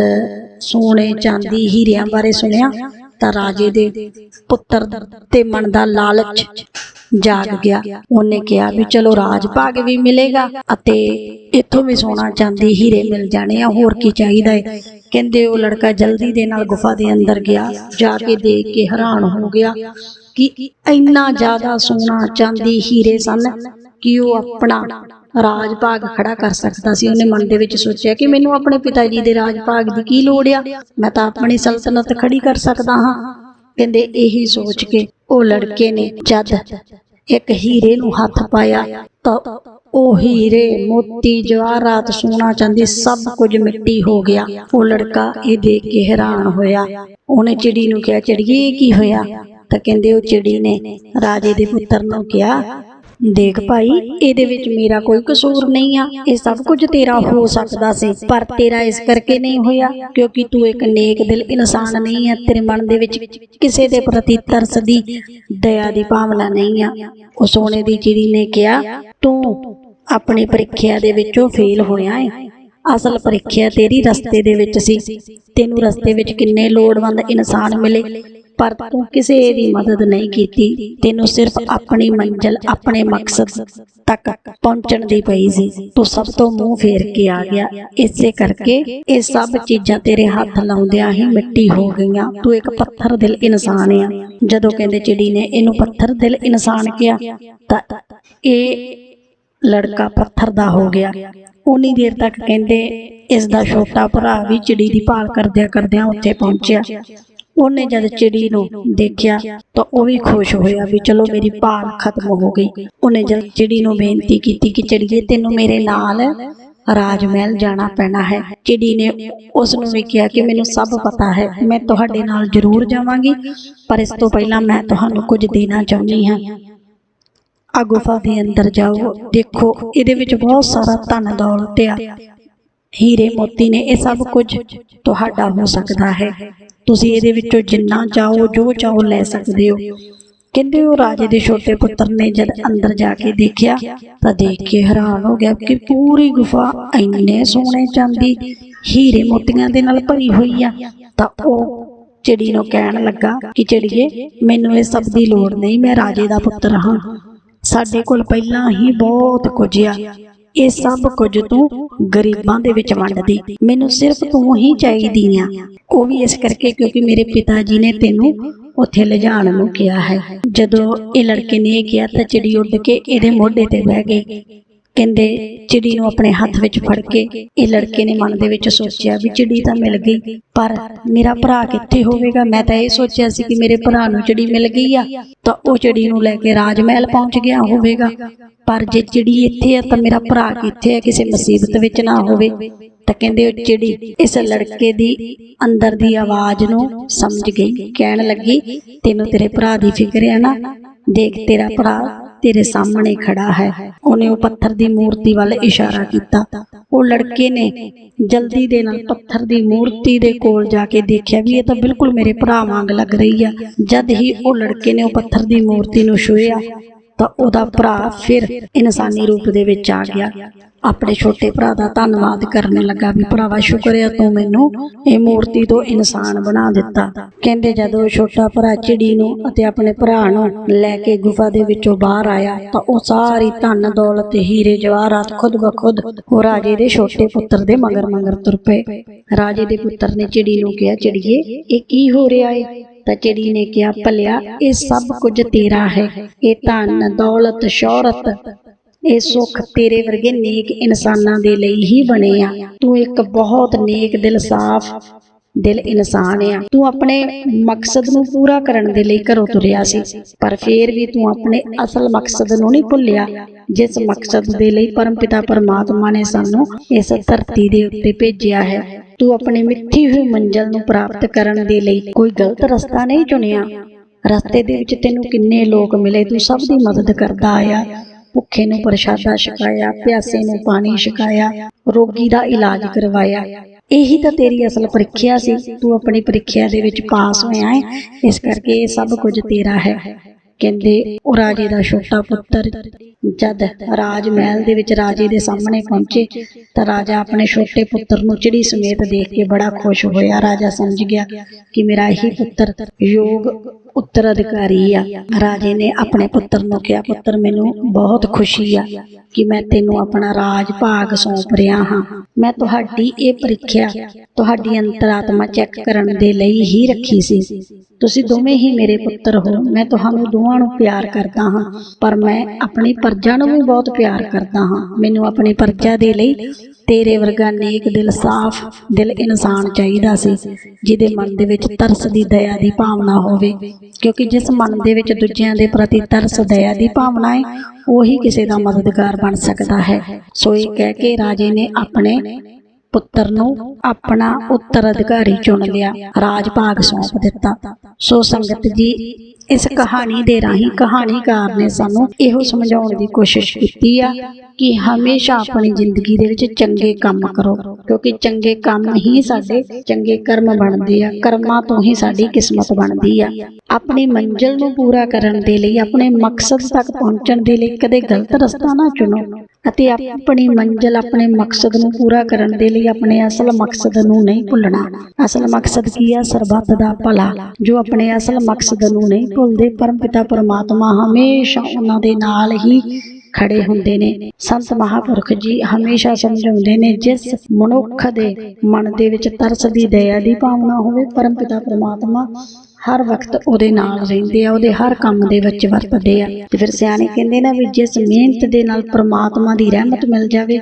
ਸੋਨੇ ਚਾਂਦੀ, ਹੀਰਿਆਂ ਬਾਰੇ ਸੁਣਿਆ ਤਾਂ ਰਾਜੇ ਦੇ ਪੁੱਤਰ ਤੇ ਮਨ ਦਾ ਲਾਲਚ ਜਾਗ ਗਿਆ। ਉਹਨੇ ਕਿਹਾ ਵੀ ਚਲੋ ਰਾਜ ਭਾਗ ਵੀ ਮਿਲੇਗਾ ਅਤੇ ਇੱਥੋਂ ਵੀ ਸੋਨਾ ਚਾਂਦੀ, ਹੀਰੇ ਮਿਲ ਜਾਣੇ ਆ, ਹੋਰ ਕੀ ਚਾਹੀਦਾ ਹੈ ਕਹਿੰਦੇ ਉਹ ਲੜਕਾ ਜਲਦੀ ਦੇ ਨਾਲ ਗੁਫਾ ਦੇ ਅੰਦਰ ਗਿਆ, ਜਾ ਕੇ ਦੇਖ ਕੇ ਹੈਰਾਨ ਹੋ ਗਿਆ ਕਿ ਇੰਨਾ ਜ਼ਿਆਦਾ ਸੋਨਾ ਚਾਂਦੀ, ਹੀਰੇ ਸਨ। ਕਿ ਉਹ ਆਪਣਾ ਰਾਜ ਭਾਗ ਖੜਾ ਕਰ ਸਕਦਾ ਸੀ। ਉਹਨੇ ਮਨ ਦੇ ਵਿੱਚ ਸੋਚਿਆ ਕਿ ਮੈਨੂੰ ਆਪਣੇ ਪਿਤਾ ਜੀ ਦੇ ਰਾਜ ਭਾਗ ਦੀ ਕੀ ਲੋੜ ਆ? ਮੈਂ ਤਾਂ ਆਪਣੀ ਸਲਤਨਤ ਖੜੀ ਕਰ ਸਕਦਾ ਹਾਂ। ਕਹਿੰਦੇ ਇਹੀ ਸੋਚ ਕੇ ਉਹ ਲੜਕੇ ਨੇ ਜਦ ਇੱਕ ਹੀਰੇ ਨੂੰ ਹੱਥ ਪਾਇਆ ਤਾਂ ਉਹ ਹੀਰੇ ਮੋਤੀ ਜਵਾਹਰਾਤ ਸੋਨਾ ਚਾਂਦੀ ਸਭ ਕੁਝ ਮਿੱਟੀ ਹੋ ਗਿਆ। ਉਹ ਲੜਕਾ ਇਹ ਦੇਖ ਕੇ ਹੈਰਾਨ ਹੋਇਆ। ਉਹਨੇ ਚਿੜੀ ਨੂੰ ਕਿਹਾ, ਚਿੜੀਏ ਕੀ ਹੋਇਆ? ਤਾਂ ਕਹਿੰਦੇ ਉਹ ਚਿੜੀ ਨੇ ਰਾਜੇ ਦੇ ਪੁੱਤਰ ਨੂੰ ਕਿਹਾ ਦੇਖ ਭਾਈ, ਇਹਦੇ ਵਿੱਚ ਮੇਰਾ ਕੋਈ ਕਸੂਰ ਨਹੀਂ ਆ। ਇਹ ਸਭ ਕੁਝ ਤੇਰਾ ਹੋ ਸਕਦਾ ਸੀ, ਪਰ ਤੇਰਾ ਇਸ ਕਰਕੇ ਨਹੀਂ ਹੋਇਆ, ਕਿਉਂਕਿ ਤੂੰ ਇੱਕ ਨੇਕ ਦਿਲ ਇਨਸਾਨ ਨਹੀਂ ਆ। ਤੇਰੇ ਮਨ ਦੇ ਵਿੱਚ ਕਿਸੇ ਦੇ ਪ੍ਰਤੀ ਤਰਸ ਦੀ ਦਇਆ ਦੀ ਭਾਵਨਾ ਨਹੀਂ ਆ। ਉਹ ਸੋਨੇ ਦੀ ਚਿੜੀ ਨੇ ਕਿਹਾ, ਤੂੰ ਆਪਣੀ ਪ੍ਰੀਖਿਆ ਦੇ ਵਿੱਚੋਂ ਫੇਲ ਹੋਇਆ ਹੈ ਅਸਲ ਪ੍ਰੀਖਿਆ ਤੇਰੀ ਰਸਤੇ ਦੇ ਵਿੱਚ ਸੀ। ਤੈਨੂੰ ਰਸਤੇ ਵਿੱਚ ਕਿੰਨੇ ਲੋੜਵੰਦ ਇਨਸਾਨ ਮਿਲੇ। ਪਰ ਤੂੰ ਕਿਸੇ ਦੀ ਮਦਦ ਨਹੀਂ ਕੀਤੀ। ਤੈਨੂੰ ਸਿਰਫ ਆਪਣੀ ਮੰਜ਼ਿਲ, ਆਪਣੇ ਮਕਸਦ ਤੱਕ ਪਹੁੰਚਣ ਦੀ ਪਈ ਸੀ। ਤੂੰ ਸਭ ਤੋਂ ਮੂੰਹ ਫੇਰ ਕੇ ਆ ਗਿਆ। ਇਸੇ ਕਰਕੇ ਇਹ ਸਭ ਚੀਜ਼ਾਂ ਤੇਰੇ ਹੱਥ ਲਾਉਂਦਿਆਂ ਹੀ ਮਿੱਟੀ ਹੋ ਗਈਆਂ। ਤੂੰ ਇੱਕ ਪੱਥਰ ਦਿਲ ਇਨਸਾਨ ਆ। ਜਦੋਂ ਕਹਿੰਦੇ ਚਿੜੀ ਨੇ ਇਹਨੂੰ ਪੱਥਰ ਦਿਲ ਇਨਸਾਨ ਕਿਹਾ, ਤਾਂ ਇਹ ਲੜਕਾ ਪੱਥਰ ਦਾ ਹੋ ਗਿਆ। ਉਨੀ ਦੇਰ ਤੱਕ ਕਹਿੰਦੇ, ਇਸ ਦਾ ਛੋਟਾ ਭਰਾ ਵੀ ਚਿੜੀ ਦੀ ਭਾਲ ਕਰਦਿਆਂ ਕਰਦਿਆਂ ਉੱਥੇ ਪਹੁੰਚਿਆ। ਉਹਨੇ ਜਦ ਚਿੜੀ ਨੂੰ ਦੇਖਿਆ ਤਾਂ ਉਹ ਵੀ ਖੁਸ਼ ਹੋਇਆ ਵੀ ਚਲੋ ਮੇਰੀ ਭਾਲ ਖਤਮ ਹੋ ਗਈ। ਉਹਨੇ ਜਦ ਚਿੜੀ ਨੂੰ ਬੇਨਤੀ ਕੀਤੀ ਕਿ ਚਿੜੀਏ, ਤੈਨੂੰ ਮੇਰੇ ਨਾਲ ਰਾਜ ਮਹਿਲ ਜਾਣਾ ਪੈਣਾ ਹੈ। ਚਿੜੀ ਨੇ ਉਸ ਨੂੰ ਵੀ ਕਿਹਾ ਕਿ ਮੈਨੂੰ ਸਭ ਪਤਾ ਹੈ, ਮੈਂ ਤੁਹਾਡੇ ਨਾਲ ਜ਼ਰੂਰ ਜਾਵਾਂਗੀ, ਪਰ ਇਸ ਤੋਂ ਪਹਿਲਾਂ ਮੈਂ ਤੁਹਾਨੂੰ ਕੁਝ ਦੇਣਾ ਚਾਹੁੰਦੀ ਹਾਂ। ਆ ਗੁਫਾ ਦੇ ਅੰਦਰ ਜਾਓ, ਦੇਖੋ, ਇਹਦੇ ਵਿੱਚ ਬਹੁਤ ਸਾਰਾ ਧਨ ਦੌਲਤ ਆ। ਹੀਰੇ ਮੋਤੀ ਨੇ ਇਹ ਸਭ ਕੁਝ ਤੁਹਾਡਾ ਹੋ ਸਕਦਾ ਹੈ। ਤੁਸੀਂ ਇਹਦੇ ਵਿੱਚੋਂ ਜਿੰਨਾ ਚਾਹੋ, ਜੋ ਚਾਹੋ ਲੈ ਸਕਦੇ ਹੋ। ਕਹਿੰਦੇ ਉਹ ਰਾਜੇ ਦੇ ਛੋਟੇ ਪੁੱਤਰ ਨੇ ਜਦ ਅੰਦਰ ਜਾ ਕੇ ਦੇਖਿਆ, ਤਾਂ ਦੇਖ ਕੇ ਹੈਰਾਨ ਹੋ ਗਿਆ ਕਿ ਪੂਰੀ ਗੁਫਾ ਇੰਨੇ ਸੋਨੇ ਚਾਂਦੀ, ਹੀਰੇ ਮੋਤੀਆਂ ਦੇ ਨਾਲ ਭਰੀ ਹੋਈ ਆ। ਤਾਂ ਉਹ ਚਿੜੀ ਨੂੰ ਕਹਿਣ ਲੱਗਾ ਕਿ ਚਿੜੀਏ, ਮੈਨੂੰ ਇਹ ਸਭ ਦੀ ਲੋੜ ਨਹੀਂ, ਮੈਂ ਰਾਜੇ ਦਾ ਪੁੱਤਰ ਹਾਂ। ਸਾਡੇ ਕੋਲ ਪਹਿਲਾਂ ਹੀ ਬਹੁਤ ਕੁਝ ਆ। ਇਹ ਸਭ ਕੁਝ ਤੂੰ ਗਰੀਬਾਂ ਦੇ ਵਿੱਚ ਵੰਡ ਦੇ ਮੈਨੂੰ ਸਿਰਫ ਤੂੰ ਹੀ ਚਾਹੀਦੀ ਆ। ਉਹ ਵੀ ਇਸ ਕਰਕੇ ਕਿਉਂਕਿ ਮੇਰੇ ਪਿਤਾ ਜੀ ਨੇ ਤੈਨੂੰ ਉੱਥੇ ਲਿਜਾਣ ਨੂੰ ਕਿਹਾ ਹੈ। ਜਦੋਂ ਇਹ ਲੜਕੇ ਨੇ ਇਹ ਕਿਹਾ ਤਾਂ ਚਿੜੀ ਉੱਡ ਕੇ ਇਹਦੇ ਮੋਢੇ ਤੇ ਬਹਿ ਗਈ। ਕਹਿੰਦੇ ਚਿੜੀ ਨੂੰ ਆਪਣੇ ਹੱਥ ਵਿੱਚ ਫੜ ਕੇ ਇਹ ਲੜਕੇ ਨੇ ਮਨ ਦੇ ਵਿੱਚ ਸੋਚਿਆ ਵੀ ਚਿੜੀ ਤਾਂ ਮਿਲ ਗਈ, ਪਰ ਮੇਰਾ ਭਰਾ ਕਿੱਥੇ ਹੋਵੇਗਾ? ਮੈਂ ਤਾਂ ਇਹ ਸੋਚਿਆ ਸੀ ਕਿ ਮੇਰੇ ਭਰਾ ਨੂੰ ਚਿੜੀ ਮਿਲ ਗਈ ਆ, ਤਾਂ ਉਹ ਚਿੜੀ ਨੂੰ ਲੈ ਕੇ ਰਾਜ ਮਹਿਲ ਪਹੁੰਚ ਗਿਆ ਹੋਵੇਗਾ। ਪਰ ਜੇ ਚਿੜੀ ਇੱਥੇ ਆ, ਤਾਂ ਮੇਰਾ ਭਰਾ ਕਿੱਥੇ ਆ? ਕਿਸੇ ਮੁਸੀਬਤ ਵਿੱਚ ਨਾ ਹੋਵੇ। ਤਾਂ ਕਹਿੰਦੇ ਉਹ ਚਿੜੀ ਇਸ ਲੜਕੇ ਦੀ ਅੰਦਰ ਦੀ ਆਵਾਜ਼ ਨੂੰ ਸਮਝ ਗਈ, ਕਹਿਣ ਲੱਗੀ, ਤੈਨੂੰ ਤੇਰੇ ਭਰਾ ਦੀ ਫਿਕਰ ਹੈ ਨਾ ਦੇਖ ਤੇਰਾ ਭਰਾ ਤੇਰੇ ਸਾਹਮਣੇ ਖੜਾ ਹੈ। ਉਹਨੇ ਉਹ ਪੱਥਰ ਦੀ ਮੂਰਤੀ ਵੱਲ ਇਸ਼ਾਰਾ ਕੀਤਾ। ਉਹ ਲੜਕੇ ਨੇ ਜਲਦੀ ਦੇ ਨਾਲ ਪੱਥਰ ਦੀ ਮੂਰਤੀ ਦੇ ਕੋਲ ਜਾ ਕੇ ਦੇਖਿਆ ਵੀ ਇਹ ਤਾਂ ਬਿਲਕੁਲ ਮੇਰੇ ਭਰਾ ਵਾਂਗ ਲੱਗ ਰਹੀ ਆ। ਜਦ ਹੀ ਉਹ ਲੜਕੇ ਨੇ ਉਹ ਪੱਥਰ ਦੀ ਮੂਰਤੀ ਨੂੰ ਛੂਹਿਆ ਤਾਂ ਉਹਦਾ ਭਰਾ ਫਿਰ ਇਨਸਾਨੀ ਰੂਪ ਦੇ ਵਿੱਚ ਆ ਗਿਆ। ਆਪਣੇ ਛੋਟੇ ਭਰਾ ਦਾ ਧੰਨਵਾਦ ਕਰਨ ਲੱਗਾ ਵੀ ਭਰਾਵਾ, ਸ਼ੁਕਰ ਹੈ ਤੂੰ ਮੈਨੂੰ ਇਹ ਮੂਰਤੀ ਤੋਂ ਇਨਸਾਨ ਬਣਾ ਦਿੱਤਾ। ਕਹਿੰਦੇ ਜਦੋਂ ਛੋਟਾ ਭਰਾ ਚਿੜੀ ਨੂੰ ਅਤੇ ਆਪਣੇ ਭਰਾ ਨੂੰ ਲੈ ਕੇ ਗੁਫਾ ਦੇ ਵਿੱਚੋਂ ਬਾਹਰ ਆਇਆ ਤਾਂ ਉਹ ਸਾਰੀ ਧਨ ਦੌਲਤ ਹੀਰੇ ਜਵਾਹਰਾਤ ਖੁਦ ਬਖੁਦ ਉਹ ਰਾਜੇ ਦੇ ਛੋਟੇ ਪੁੱਤਰ ਦੇ ਮਗਰ ਮਗਰ ਤੁਰ ਪਏ। ਰਾਜੇ ਦੇ ਪੁੱਤਰ ਨੇ ਚਿੜੀ ਨੂੰ ਕਿਹਾ, ਚਿੜੀਏ, ਇਹ ਕੀ ਹੋ ਰਿਹਾ ਏ? ਤਾਂ ਚਿੜੀ ਨੇ ਕਿਹਾ, ਭਲਿਆ, ਇਹ ਸਭ ਕੁਝ ਤੇਰਾ ਹੈ। ਇਹ ਧਨ, ਦੌਲਤ, ਸ਼ੌਹਰਤ, ਇਹ ਸੁੱਖ ਤੇਰੇ ਵਰਗੇ ਨੇਕ ਇਨਸਾਨਾਂ ਦੇ ਲਈ ਹੀ ਬਣੇ ਆ। ਤੂੰ ਇੱਕ ਬਹੁਤ ਨੇਕ ਦਿਲ ਸਾਫ਼ ਦਿਲ ਇਨਸਾਨ ਆ। ਤੂੰ ਆਪਣੇ ਮਕਸਦ ਨੂੰ ਪੂਰਾ ਕਰਨ ਦੇ ਲਈ ਘਰੋਂ ਤੁਰਿਆ ਸੀ, ਪਰ ਫੇਰ ਵੀ ਤੂੰ ਆਪਣੇ ਅਸਲ ਮਕਸਦ ਨੂੰ ਨਹੀਂ ਭੁੱਲਿਆ। ਜਿਸ ਮਕਸਦ ਦੇ ਲਈ ਪਰਮਪਿਤਾ ਪਰਮਾਤਮਾ ਨੇ ਸਾਨੂੰ ਇਸ ਧਰਤੀ ਦੇ ਉੱਤੇ ਭੇਜਿਆ ਹੈ, ਤੂੰ ਆਪਣੀ ਮਿੱਠੀ ਹੋਈ ਮੰਜ਼ਲ ਨੂੰ ਪ੍ਰਾਪਤ ਕਰਨ ਦੇ ਲਈ ਕੋਈ ਗਲਤ ਰਸਤਾ ਨਹੀਂ ਚੁਣਿਆ। ਰਸਤੇ ਦੇ ਵਿੱਚ ਤੈਨੂੰ ਕਿੰਨੇ ਲੋਕ ਮਿਲੇ, ਤੂੰ ਸਭ ਦੀ ਮਦਦ ਕਰਦਾ ਆਇਆ। ਭੁੱਖੇ ਨੂੰ ਪ੍ਰਸ਼ਾਦਾ ਛਕਾਇਆ, ਪਿਆਸੇ ਨੂੰ ਪਾਣੀ ਛਕਾਇਆ, ਰੋਗੀ ਦਾ ਇਲਾਜ ਕਰਵਾਇਆ। ਇਹੀ ਤਾਂ ਤੇਰੀ ਅਸਲ ਪ੍ਰੀਖਿਆ ਸੀ। ਤੂੰ ਆਪਣੀ ਪ੍ਰੀਖਿਆ ਦੇ ਵਿੱਚ ਪਾਸ ਹੋਇਆ ਹੈ ਇਸ ਕਰਕੇ ਇਹ ਸਭ ਕੁਝ ਤੇਰਾ ਹੈ। ਕਹਿੰਦੇ, ਉਹ ਰਾਜੇ ਦਾ ਛੋਟਾ ਪੁੱਤਰ ਜਦ ਰਾਜ ਮਹਿਲ ਦੇ ਵਿੱਚ ਰਾਜੇ ਦੇ ਸਾਹਮਣੇ ਪਹੁੰਚੇ, ਤਾਂ ਰਾਜਾ ਆਪਣੇ ਛੋਟੇ ਪੁੱਤਰ ਨੂੰ ਚਿੜੀ ਸਮੇਤ ਦੇਖ ਕੇ ਬੜਾ ਖੁਸ਼ ਹੋਇਆ। ਰਾਜਾ ਸਮਝ ਗਿਆ ਕਿ ਮੇਰਾ ਇਹੀ ਪੁੱਤਰ ਯੋਗ ਉੱਤਰ ਅਧਿਕਾਰੀ ਆ। ਰਾਜੇ ਨੇ ਆਪਣੇ ਪੁੱਤਰ ਨੂੰ ਕਿਹਾ, ਪੁੱਤਰ, ਮੈਨੂੰ ਬਹੁਤ ਖੁਸ਼ੀ ਆ। ਕਿ ਮੈਂ ਤੈਨੂੰ ਆਪਣਾ ਰਾਜ ਭਾਗ ਸੌਂਪ ਰਿਹਾ ਹਾਂ। ਮੈਂ ਤੁਹਾਡੀ ਇਹ ਪ੍ਰੀਖਿਆ ਤੁਹਾਡੀ ਅੰਤਰਾਤਮਾ ਚੈੱਕ ਕਰਨ ਦੇ ਲਈ ਹੀ ਰੱਖੀ ਸੀ। ਤੁਸੀਂ ਦੋਵੇਂ ਹੀ ਮੇਰੇ ਪੁੱਤਰ ਹੋ। ਮੈਂ ਤੁਹਾਨੂੰ ਦੋਵਾਂ ਨੂੰ ਪਿਆਰ ਕਰਦਾ ਹਾਂ, ਪਰ ਮੈਂ ਆਪਣੀ ਪਰਜਾ ਨੂੰ ਵੀ ਬਹੁਤ ਪਿਆਰ ਕਰਦਾ ਹਾਂ। ਮੈਨੂੰ ਆਪਣੀ ਪਰਜਾ ਦੇ ਲਈ ਤੇਰੇ ਵਰਗਾ ਨੇਕ ਦਿਲ ਸਾਫ਼ ਦਿਲ ਇਨਸਾਨ ਚਾਹੀਦਾ ਸੀ, ਜਿਹਦੇ ਮਨ ਦੇ ਵਿੱਚ ਤਰਸ ਦੀ ਦਇਆ ਦੀ ਭਾਵਨਾ ਹੋਵੇ। ਕਿਉਂਕਿ ਜਿਸ ਮਨ ਦੇ ਵਿੱਚ ਦੂਜਿਆਂ ਦੇ ਪ੍ਰਤੀ ਤਰਸ, ਦਇਆ ਦੀ ਭਾਵਨਾ ਹੈ, ਉਹੀ ਕਿਸੇ ਦਾ ਮਦਦਗਾਰ ਬਣ ਸਕਦਾ ਹੈ। ਸੋ ਇਹ ਕਹਿ ਕੇ ਰਾਜੇ ਨੇ ਆਪਣੇ ਪੁੱਤਰ ਨੂੰ ਆਪਣਾ ਉੱਤਰਾਧਿਕਾਰੀ ਚੁਣ ਲਿਆ, ਰਾਜ ਭਾਗ ਸੌਂਪ ਦਿੱਤਾ। ਸੋ ਸੰਗਤ ਜੀ, ਇਸ ਕਹਾਣੀ ਦੇ ਰਾਹੀਂ ਕਹਾਣੀਕਾਰ ਨੇ ਸਾਨੂੰ ਇਹੋ ਸਮਝਾਉਣ ਦੀ ਕੋਸ਼ਿਸ਼ ਕੀਤੀ ਆ ਕਿ ਹਮੇਸ਼ਾ ਆਪਣੀ ਜ਼ਿੰਦਗੀ ਦੇ ਵਿੱਚ ਚੰਗੇ ਕੰਮ ਕਰੋ। ਕਿਉਂਕਿ ਚੰਗੇ ਕੰਮ ਹੀ ਸਾਡੇ ਚੰਗੇ ਕਰਮ ਬਣਦੇ ਆ। ਕਰਮਾਂ ਤੋਂ ਹੀ ਸਾਡੀ ਕਿਸਮਤ ਬਣਦੀ ਆ। ਆਪਣੀ ਮੰਜ਼ਿਲ ਨੂੰ ਪੂਰਾ ਕਰਨ ਦੇ ਲਈ ਆਪਣੇ ਮਕਸਦ ਤੱਕ ਪਹੁੰਚਣ ਦੇ ਲਈ ਕਦੇ ਗਲਤ ਰਸਤਾ ਨਾ ਚੁਣੋ ਅਤੇ ਆਪਣੀ ਮੰਜ਼ਿਲ ਆਪਣੇ ਮਕਸਦ ਨੂੰ ਪੂਰਾ ਕਰਨ ਦੇ ਲਈ ਆਪਣੇ ਅਸਲ ਮਕਸਦ ਨੂੰ ਨਹੀਂ ਭੁੱਲਣਾ। ਅਸਲ ਮਕਸਦ ਕੀ ਆ? ਸਰਬੱਤ ਦਾ ਭਲਾ ਜੋ ਆਪਣੇ ਅਸਲ ਮਕਸਦ ਨੂੰ ਨਹੀਂ ਭੁੱਲਦੇ ਪਰਮਪਿਤਾ ਪਰਮਾਤਮਾ ਹਮੇਸ਼ਾ ਉਹਨਾਂ ਦੇ ਨਾਲ ਹੀ ਖੜੇ ਹੁੰਦੇ ਨੇ। ਸੰਤ ਮਹਾਪੁਰਖ ਜੀ ਹਮੇਸ਼ਾ ਸਮਝਾਉਂਦੇ ਨੇ, ਜਿਸ ਮਨੁੱਖ ਦੇ ਮਨ ਦੇ ਵਿੱਚ ਤਰਸ ਦੀ ਦਇਆ ਦੀ ਭਾਵਨਾ ਹੋਵੇ, ਪਰਮ ਪਿਤਾ ਪ੍ਰਮਾਤਮਾ ਹਰ ਵਕਤ ਉਹਦੇ ਨਾਲ ਰਹਿੰਦੇ ਆ, ਉਹਦੇ ਹਰ ਕੰਮ ਦੇ ਵਿੱਚ ਵਰਤਦੇ ਆ। ਤੇ ਫਿਰ ਸਿਆਣੇ ਕਹਿੰਦੇ ਨਾ ਵੀ ਜਿਸ ਮਿਹਨਤ ਦੇ ਨਾਲ ਪ੍ਰਮਾਤਮਾ ਦੀ ਰਹਿਮਤ ਮਿਲ ਜਾਵੇ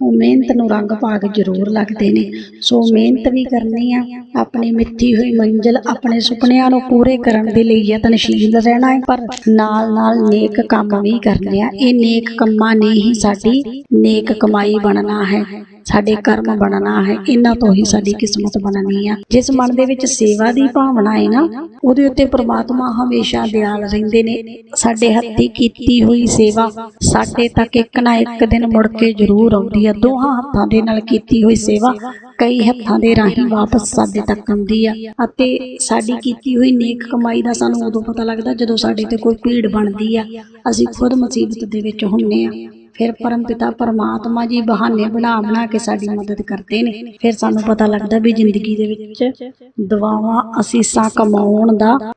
ਉਹ ਮਿਹਨਤ ਨੂੰ ਰੰਗ ਭਾਗ ਜ਼ਰੂਰ ਲੱਗਦੇ ਨੇ। ਸੋ ਮਿਹਨਤ ਵੀ ਕਰਨੀ ਆ, ਆਪਣੀ ਮਿੱਥੀ ਹੋਈ ਮੰਜ਼ਿਲ ਆਪਣੇ ਸੁਪਨਿਆਂ ਨੂੰ ਪੂਰੇ ਕਰਨ ਦੇ ਲਈ ਯਤਨਸ਼ੀਲ ਰਹਿਣਾ ਹੈ। ਪਰ ਨਾਲ ਨਾਲ ਨੇਕ ਕੰਮ ਵੀ ਕਰਨੇ ਆ। ਇਹ ਨੇਕ ਕੰਮਾਂ ਨੇ ਹੀ ਸਾਡੀ ਨੇਕ ਕਮਾਈ ਬਣਨਾ ਹੈ। ਸਾਡੇ ਕਰਮ ਬਣਨਾ ਹੈ ਇਹਨਾਂ ਤੋਂ ਹੀ ਸਾਡੀ ਕਿਸਮਤ ਬਣਨੀ ਆ। ਜਿਸ ਮਨ ਦੇ ਵਿੱਚ ਸੇਵਾ ਦੀ ਭਾਵਨਾ ਹੈ ਨਾ ਉਹਦੇ ਉੱਤੇ ਪ੍ਰਮਾਤਮਾ ਹਮੇਸ਼ਾ ਦਿਆਲ ਰਹਿੰਦੇ ਨੇ। ਸਾਡੇ ਹੱਥੀ ਕੀਤੀ ਹੋਈ ਸੇਵਾ ਸਾਡੇ ਤੱਕ ਇੱਕ ਨਾ ਇੱਕ ਦਿਨ ਮੁੜ ਕੇ ਜ਼ਰੂਰ ਆਉਂਦੀ ਆ। ਦੋਹਾਂ ਹੱਥਾਂ ਦੇ ਨਾਲ ਕੀਤੀ ਹੋਈ ਸੇਵਾ ਕਈ ਹੱਥਾਂ ਦੇ ਰਾਹੀਂ ਵਾਪਸ ਸਾਡੇ ਤੱਕ ਆਉਂਦੀ ਆ। ਅਤੇ ਸਾਡੀ ਕੀਤੀ ਹੋਈ ਨੇਕ ਕਮਾਈ ਦਾ ਸਾਨੂੰ ਉਦੋਂ ਪਤਾ ਲੱਗਦਾ ਜਦੋਂ ਸਾਡੇ ਤੇ ਕੋਈ ਭੀੜ ਬਣਦੀ ਆ। ਅਸੀਂ ਖੁਦ ਮੁਸੀਬਤ ਦੇ ਵਿੱਚ ਹੁੰਨੇ ਆ। ਫਿਰ ਪਰਮਪਿਤਾ ਪਰਮਾਤਮਾ ਜੀ ਬਹਾਨੇ ਬਣਾ ਬਣਾ ਕੇ ਸਾਡੀ ਮਦਦ ਕਰਦੇ ਨੇ। ਫਿਰ ਸਾਨੂੰ ਪਤਾ ਲੱਗਦਾ ਵੀ ਜ਼ਿੰਦਗੀ ਦੇ ਵਿੱਚ ਦੁਆਵਾਂ ਅਸੀਸਾਂ ਕਮਾਉਣ ਦਾ